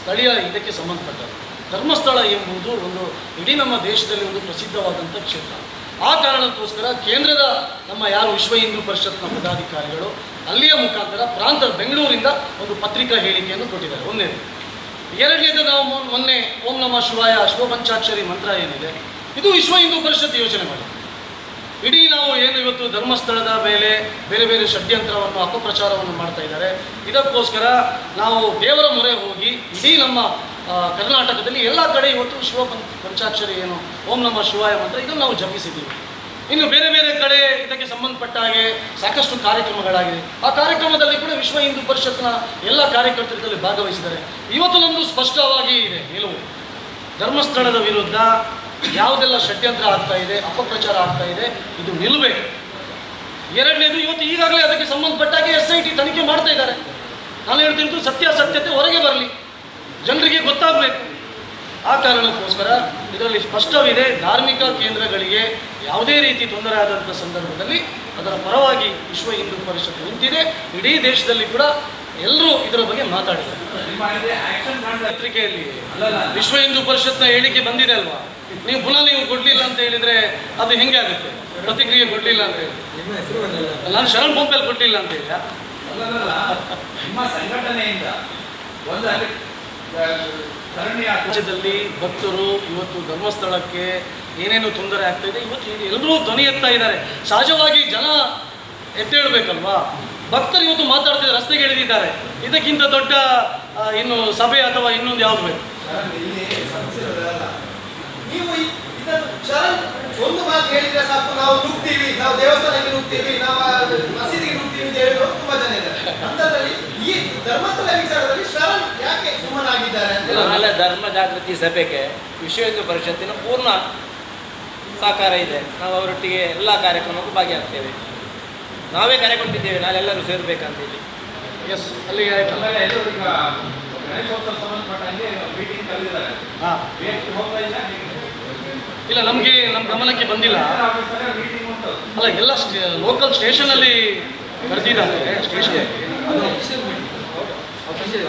S1: ಸ್ಥಳೀಯ ಇದಕ್ಕೆ ಸಂಬಂಧಪಟ್ಟದ್ದು. ಧರ್ಮಸ್ಥಳ ಎಂಬುದು ಒಂದು ಇಡೀ ನಮ್ಮ ದೇಶದಲ್ಲಿ ಒಂದು ಪ್ರಸಿದ್ಧವಾದಂಥ ಕ್ಷೇತ್ರ. ಆ ಕಾರಣಕ್ಕೋಸ್ಕರ ಕೇಂದ್ರದ ನಮ್ಮ ಯಾರು ವಿಶ್ವ ಹಿಂದೂ ಪರಿಷತ್ನ ಪದಾಧಿಕಾರಿಗಳು, ಅಲ್ಲಿಯ ಮುಖಾಂತರ ಪ್ರಾಂತ ಬೆಂಗಳೂರಿಂದ ಒಂದು ಪತ್ರಿಕಾ ಹೇಳಿಕೆಯನ್ನು ಕೊಟ್ಟಿದ್ದಾರೆ. ಒಂದನೇದು ಎರಡನೇದು ನಾವು ಮೊನ್ನೆ ಓಂ ನಮ ಶಿವಾಯ ಶಿವಪಂಚಾಕ್ಷರಿ ಮಂತ್ರ ಏನಿದೆ? ಇದು ವಿಶ್ವ ಹಿಂದೂ ಪರಿಷತ್ ಯೋಚನೆ ಮಾಡಿದೆ ಇಡೀ ನಾವು ಏನು ಇವತ್ತು ಧರ್ಮಸ್ಥಳದ ಮೇಲೆ ಬೇರೆ ಬೇರೆ ಷಡ್ಯಂತ್ರವನ್ನು, ಅಪಪ್ರಚಾರವನ್ನು ಮಾಡ್ತಾ ಇದ್ದಾರೆ. ಇದಕ್ಕೋಸ್ಕರ ನಾವು ದೇವರ ಮೊರೆ ಹೋಗಿ ಇಡೀ ನಮ್ಮ ಕರ್ನಾಟಕದಲ್ಲಿ ಎಲ್ಲ ಕಡೆ ಇವತ್ತು ಶಿವ ಪಂಚಾಕ್ಷರಿ ಏನು, ಓಂ ನಮ ಶಿವಾಯ ಮಂತ್ರ ಇದನ್ನು ನಾವು ಜಪಿಸಿದ್ದೀವಿ. ಇನ್ನು ಬೇರೆ ಬೇರೆ ಕಡೆ ಇದಕ್ಕೆ ಸಂಬಂಧಪಟ್ಟ ಹಾಗೆ ಸಾಕಷ್ಟು ಕಾರ್ಯಕ್ರಮಗಳಾಗಿದೆ ಆ ಕಾರ್ಯಕ್ರಮದಲ್ಲಿ ಕೂಡ ವಿಶ್ವ ಹಿಂದೂ ಪರಿಷತ್ನ ಎಲ್ಲ ಕಾರ್ಯಕರ್ತರು ಭಾಗವಹಿಸಿದ್ದಾರೆ. ಇವತ್ತು ನಮ್ಮದು ಸ್ಪಷ್ಟವಾಗಿ ಇದೆ, ನಿಲುವು. ಧರ್ಮಸ್ಥಳದ ವಿರುದ್ಧ ಯಾವುದೆಲ್ಲ ಷಡ್ಯಂತ್ರ ಆಗ್ತಾ ಇದೆ, ಅಪಪ್ರಚಾರ ಆಗ್ತಾ ಇದೆ, ಇದು ನಿಲ್ಲಬೇಕು ಎರಡನೇದು ಇವತ್ತು ಈಗಾಗಲೇ ಅದಕ್ಕೆ ಸಂಬಂಧಪಟ್ಟಾಗೆ ಎಸ್ ಐ ಟಿ ತನಿಖೆ ಮಾಡ್ತಾ ಇದ್ದಾರೆ. ನಾನು ಹೇಳ್ತಿರೋದು ಸತ್ಯಾಸತ್ಯತೆ ಹೊರಗೆ ಬರಲಿ. ಜನರಿಗೆ ಗೊತ್ತಾಗಬೇಕು. ಆ ಕಾರಣಕ್ಕೋಸ್ಕರ ಇದರಲ್ಲಿ ಸ್ಪಷ್ಟವಿದೆ, ಧಾರ್ಮಿಕ ಕೇಂದ್ರಗಳಿಗೆ ಯಾವುದೇ ರೀತಿ ತೊಂದರೆ ಆದಂಥ ಸಂದರ್ಭದಲ್ಲಿ ಅದರ ಪರವಾಗಿ ವಿಶ್ವ ಹಿಂದೂ ಪರಿಷತ್ ನಿಂತಿದೆ. ಇಡೀ ದೇಶದಲ್ಲಿ ಕೂಡ ಎಲ್ಲರೂ ಇದರ ಬಗ್ಗೆ ಮಾತಾಡಿದ್ದಾರೆ ಪತ್ರಿಕೆಯಲ್ಲಿ ವಿಶ್ವ ಹಿಂದೂ ಪರಿಷತ್ನ ಹೇಳಿಕೆ ಬಂದಿದೆ ಅಲ್ವಾ? ನೀವು ಪುನಃ ನೀವು ಕೊಡ್ಲಿಲ್ಲ ಅಂತ ಹೇಳಿದ್ರೆ ಅದು ಹೆಂಗೆ ಆಗುತ್ತೆ? ಪ್ರತಿಕ್ರಿಯೆ ಕೊಡ್ಲಿಲ್ಲ ಅಂತ ಹೇಳಿ. ನಾನು ಶರಣ್ ಪಂಪಲ್ಲಿ ಕೊಡ್ಲಿಲ್ಲ ಅಂತ
S4: ಅಲ್ಲಲ್ಲ ನಿಮ್ಮ
S1: ಭಕ್ತರು ಇವತ್ತು ಧರ್ಮಸ್ಥಳಕ್ಕೆ ಏನೇನು ತೊಂದರೆ ಆಗ್ತಾ ಇದೆ? ಇವತ್ತು ಎಲ್ಲರೂ ಧ್ವನಿ ಎತ್ತಾ ಇದ್ದಾರೆ. ಸಹಜವಾಗಿ ಜನ ಎದ್ದೇಳಬೇಕಲ್ವಾ? ಭಕ್ತರು ಇವತ್ತು ಮಾತಾಡ್ತಿದ್ದಾರೆ ರಸ್ತೆಗೆ ಇಳಿದಿದ್ದಾರೆ. ಇದಕ್ಕಿಂತ ದೊಡ್ಡ ಇನ್ನು ಸಭೆ ಅಥವಾ ಇನ್ನೊಂದು ಯಾವ್ದು ಬೇಕು?
S3: ಒಂದು ಮಾತು ಹೇಳಿದ್ರೆ ಸಾಕು. ನಾವು ನುಗ್ತೀವಿ ನಾವು ದೇವಸ್ಥಾನಕ್ಕೆ ನುಗ್ತೀವಿ ನಾವು ಮಸೀದಿಗೆ ನುಗ್ತೀವಿ ಅಂತ ಹೇಳಿದ್ರು ತುಂಬಾ ಜನ ಇದ್ದಾರೆ. ಅಂತದ್ರಲ್ಲಿ ಈ ಧರ್ಮಸ್ಥಳ ವಿಚಾರದಲ್ಲಿ ಶರಣ್ ಯಾಕೆ ಸುಮ್ಮನಾಗಿದ್ದಾರೆ.
S5: ನಾಳೆ ಧರ್ಮ ಜಾಗೃತಿ ಸಭೆಗೆ ವಿಶ್ವ ಹಿಂದೂ ಪರಿಷತ್ತಿನ ಪೂರ್ಣ ಸಹಕಾರ ಇದೆ. ನಾವು ಅವರೊಟ್ಟಿಗೆ ಎಲ್ಲ ಕಾರ್ಯಕ್ರಮಕ್ಕೂ ಭಾಗಿಯಾಗ್ತೇವೆ. ನಾವೇ ಕರೆ ಕೊಟ್ಟಿದ್ದೇವೆ ನಾವೆಲ್ಲರೂ ಸೇರಬೇಕಂತ ಇಲ್ಲಿ
S1: ಎಸ್
S4: ಹೋಗ್ತಾ ಇಲ್ಲ?
S1: ನಮಗೆ ನಮ್ಮ ಗಮನಕ್ಕೆ ಬಂದಿಲ್ಲ. ಅಲ್ಲ ಎಲ್ಲ ಲೋಕಲ್ ಸ್ಟೇಷನಲ್ಲಿ ಕರೆದಿದ್ದಾರೆ ಸ್ಟೇಷನ್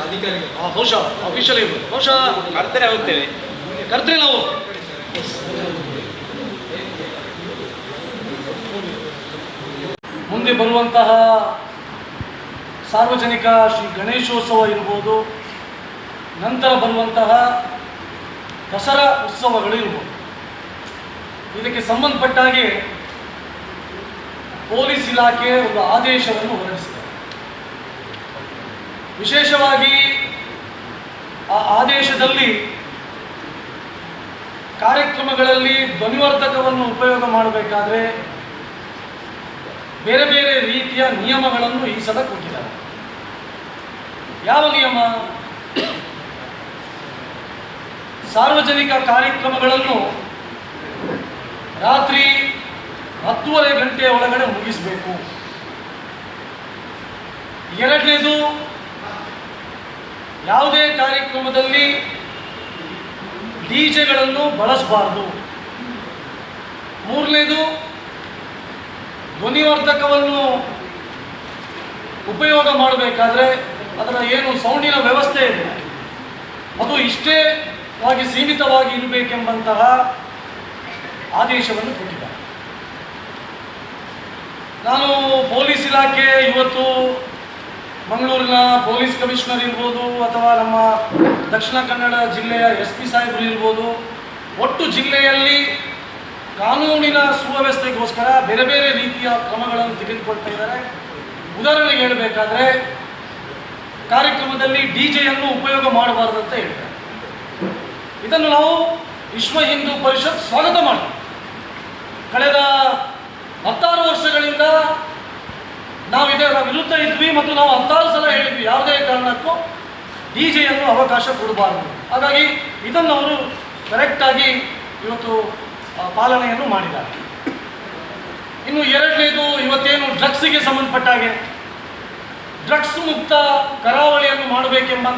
S2: ಅಧಿಕಾರಿಗಳು.
S1: ಬಹುಶಃ ಅಫಿಷಿಯಲ್ ಇರ್ಬೋದು. ಬಹುಶಃ
S5: ಕರ್ತಾರೆ ಹೋಗ್ತೇವೆ
S1: ಕರ್ತೇವೆ ನಾವು. ಮುಂದೆ ಬರುವಂತಹ ಸಾರ್ವಜನಿಕ ಶ್ರೀ ಗಣೇಶೋತ್ಸವ ಇರ್ಬೋದು, ನಂತರ ಬರುವಂತಹ ದಸರಾ ಉತ್ಸವಗಳು ಇರ್ಬೋದು. ಇದಕ್ಕೆ ಸಂಬಂಧಪಟ್ಟ ಹಾಗೆ ಪೊಲೀಸ್ ಇಲಾಖೆ ಒಂದು ಆದೇಶವನ್ನು ಹೊರಡಿಸಿದೆ. ವಿಶೇಷವಾಗಿ ಆ ಆದೇಶದಲ್ಲಿ ಕಾರ್ಯಕ್ರಮಗಳಲ್ಲಿ ಧ್ವನಿವರ್ಧಕವನ್ನು ಉಪಯೋಗ ಮಾಡಬೇಕಾದ್ರೆ ಬೇರೆ ಬೇರೆ ರೀತಿಯ ನಿಯಮಗಳನ್ನು ಈ ಸಲ ಕೊಟ್ಟಿದ್ದಾರೆ. ಯಾವ ನಿಯಮ? ಸಾರ್ವಜನಿಕ ಕಾರ್ಯಕ್ರಮಗಳನ್ನು ರಾತ್ರಿ ಹತ್ತೂವರೆ ಗಂಟೆಯ ಒಳಗಡೆ ಮುಗಿಸಬೇಕು. ಎರಡನೇದು, ಯಾವುದೇ ಕಾರ್ಯಕ್ರಮದಲ್ಲಿ ಡಿಜೆಗಳನ್ನು ಬಳಸಬಾರ್ದು. ಮೂರನೇದು ಧ್ವನಿವರ್ಧಕವನ್ನು ಉಪಯೋಗ ಮಾಡಬೇಕಾದ್ರೆ ಅದರ ಏನು ಸೌಂಡಿನ ವ್ಯವಸ್ಥೆ ಇದೆ. ಅದು ಇಷ್ಟೇ ವಾಗಿ ಸೀಮಿತವಾಗಿ ಇರಬೇಕೆಂಬಂತಹ ಆದೇಶವನ್ನು ಕೊಟ್ಟಿದ್ದಾರೆ. ನಾನು ಪೊಲೀಸ್ ಇಲಾಖೆ ಇವತ್ತು ಮಂಗಳೂರಿನ ಪೊಲೀಸ್ ಕಮಿಷನರ್ ಇರ್ಬೋದು ಅಥವಾ ನಮ್ಮ ದಕ್ಷಿಣ ಕನ್ನಡ ಜಿಲ್ಲೆಯ ಎಸ್ ಪಿ ಸಾಹೇಬರು ಇರ್ಬೋದು. ಒಟ್ಟು ಜಿಲ್ಲೆಯಲ್ಲಿ ಕಾನೂನಿನ ಸುವ್ಯವಸ್ಥೆಗೋಸ್ಕರ ಬೇರೆ ಬೇರೆ ರೀತಿಯ ಕ್ರಮಗಳನ್ನು ತೆಗೆದುಕೊಳ್ತಾ ಇದ್ದಾರೆ. ಉದಾಹರಣೆಗೆ ಹೇಳಬೇಕಾದ್ರೆ, ಕಾರ್ಯಕ್ರಮದಲ್ಲಿ ಡಿ ಜೆಯನ್ನು ಉಪಯೋಗ ಮಾಡಬಾರದು ಅಂತ ಹೇಳ್ತಾರೆ. ಇದನ್ನು ನಾವು ವಿಶ್ವ ಹಿಂದೂ ಪರಿಷತ್ ಸ್ವಾಗತ ಮಾಡ್ತೀವಿ. ಕಳೆದ ಹತ್ತಾರು ವರ್ಷಗಳಿಂದ ನಾವು ಇದರ ವಿರುದ್ಧ ಇದ್ವಿ ಮತ್ತು ನಾವು ಹತ್ತಾರು ಸಲ ಹೇಳಿದ್ವಿ, ಯಾವುದೇ ಕಾರಣಕ್ಕೂ ಡಿ ಜೆಯನ್ನು ಅವಕಾಶ ಕೊಡಬಾರದು. ಹಾಗಾಗಿ ಇದನ್ನು ಅವರು ಕರೆಕ್ಟಾಗಿ ಇವತ್ತು ಪಾಲನೆಯನ್ನು ಮಾಡಿದ್ದಾರೆ. ಇನ್ನು ಎರಡನೇದು ಇವತ್ತೇನು ಡ್ರಗ್ಸಿಗೆ ಸಂಬಂಧಪಟ್ಟ ಹಾಗೆ ಡ್ರಗ್ಸ್ ಮುಕ್ತ ಕರಾವಳಿಯನ್ನು ಮಾಡಬೇಕೆಂಬಂತ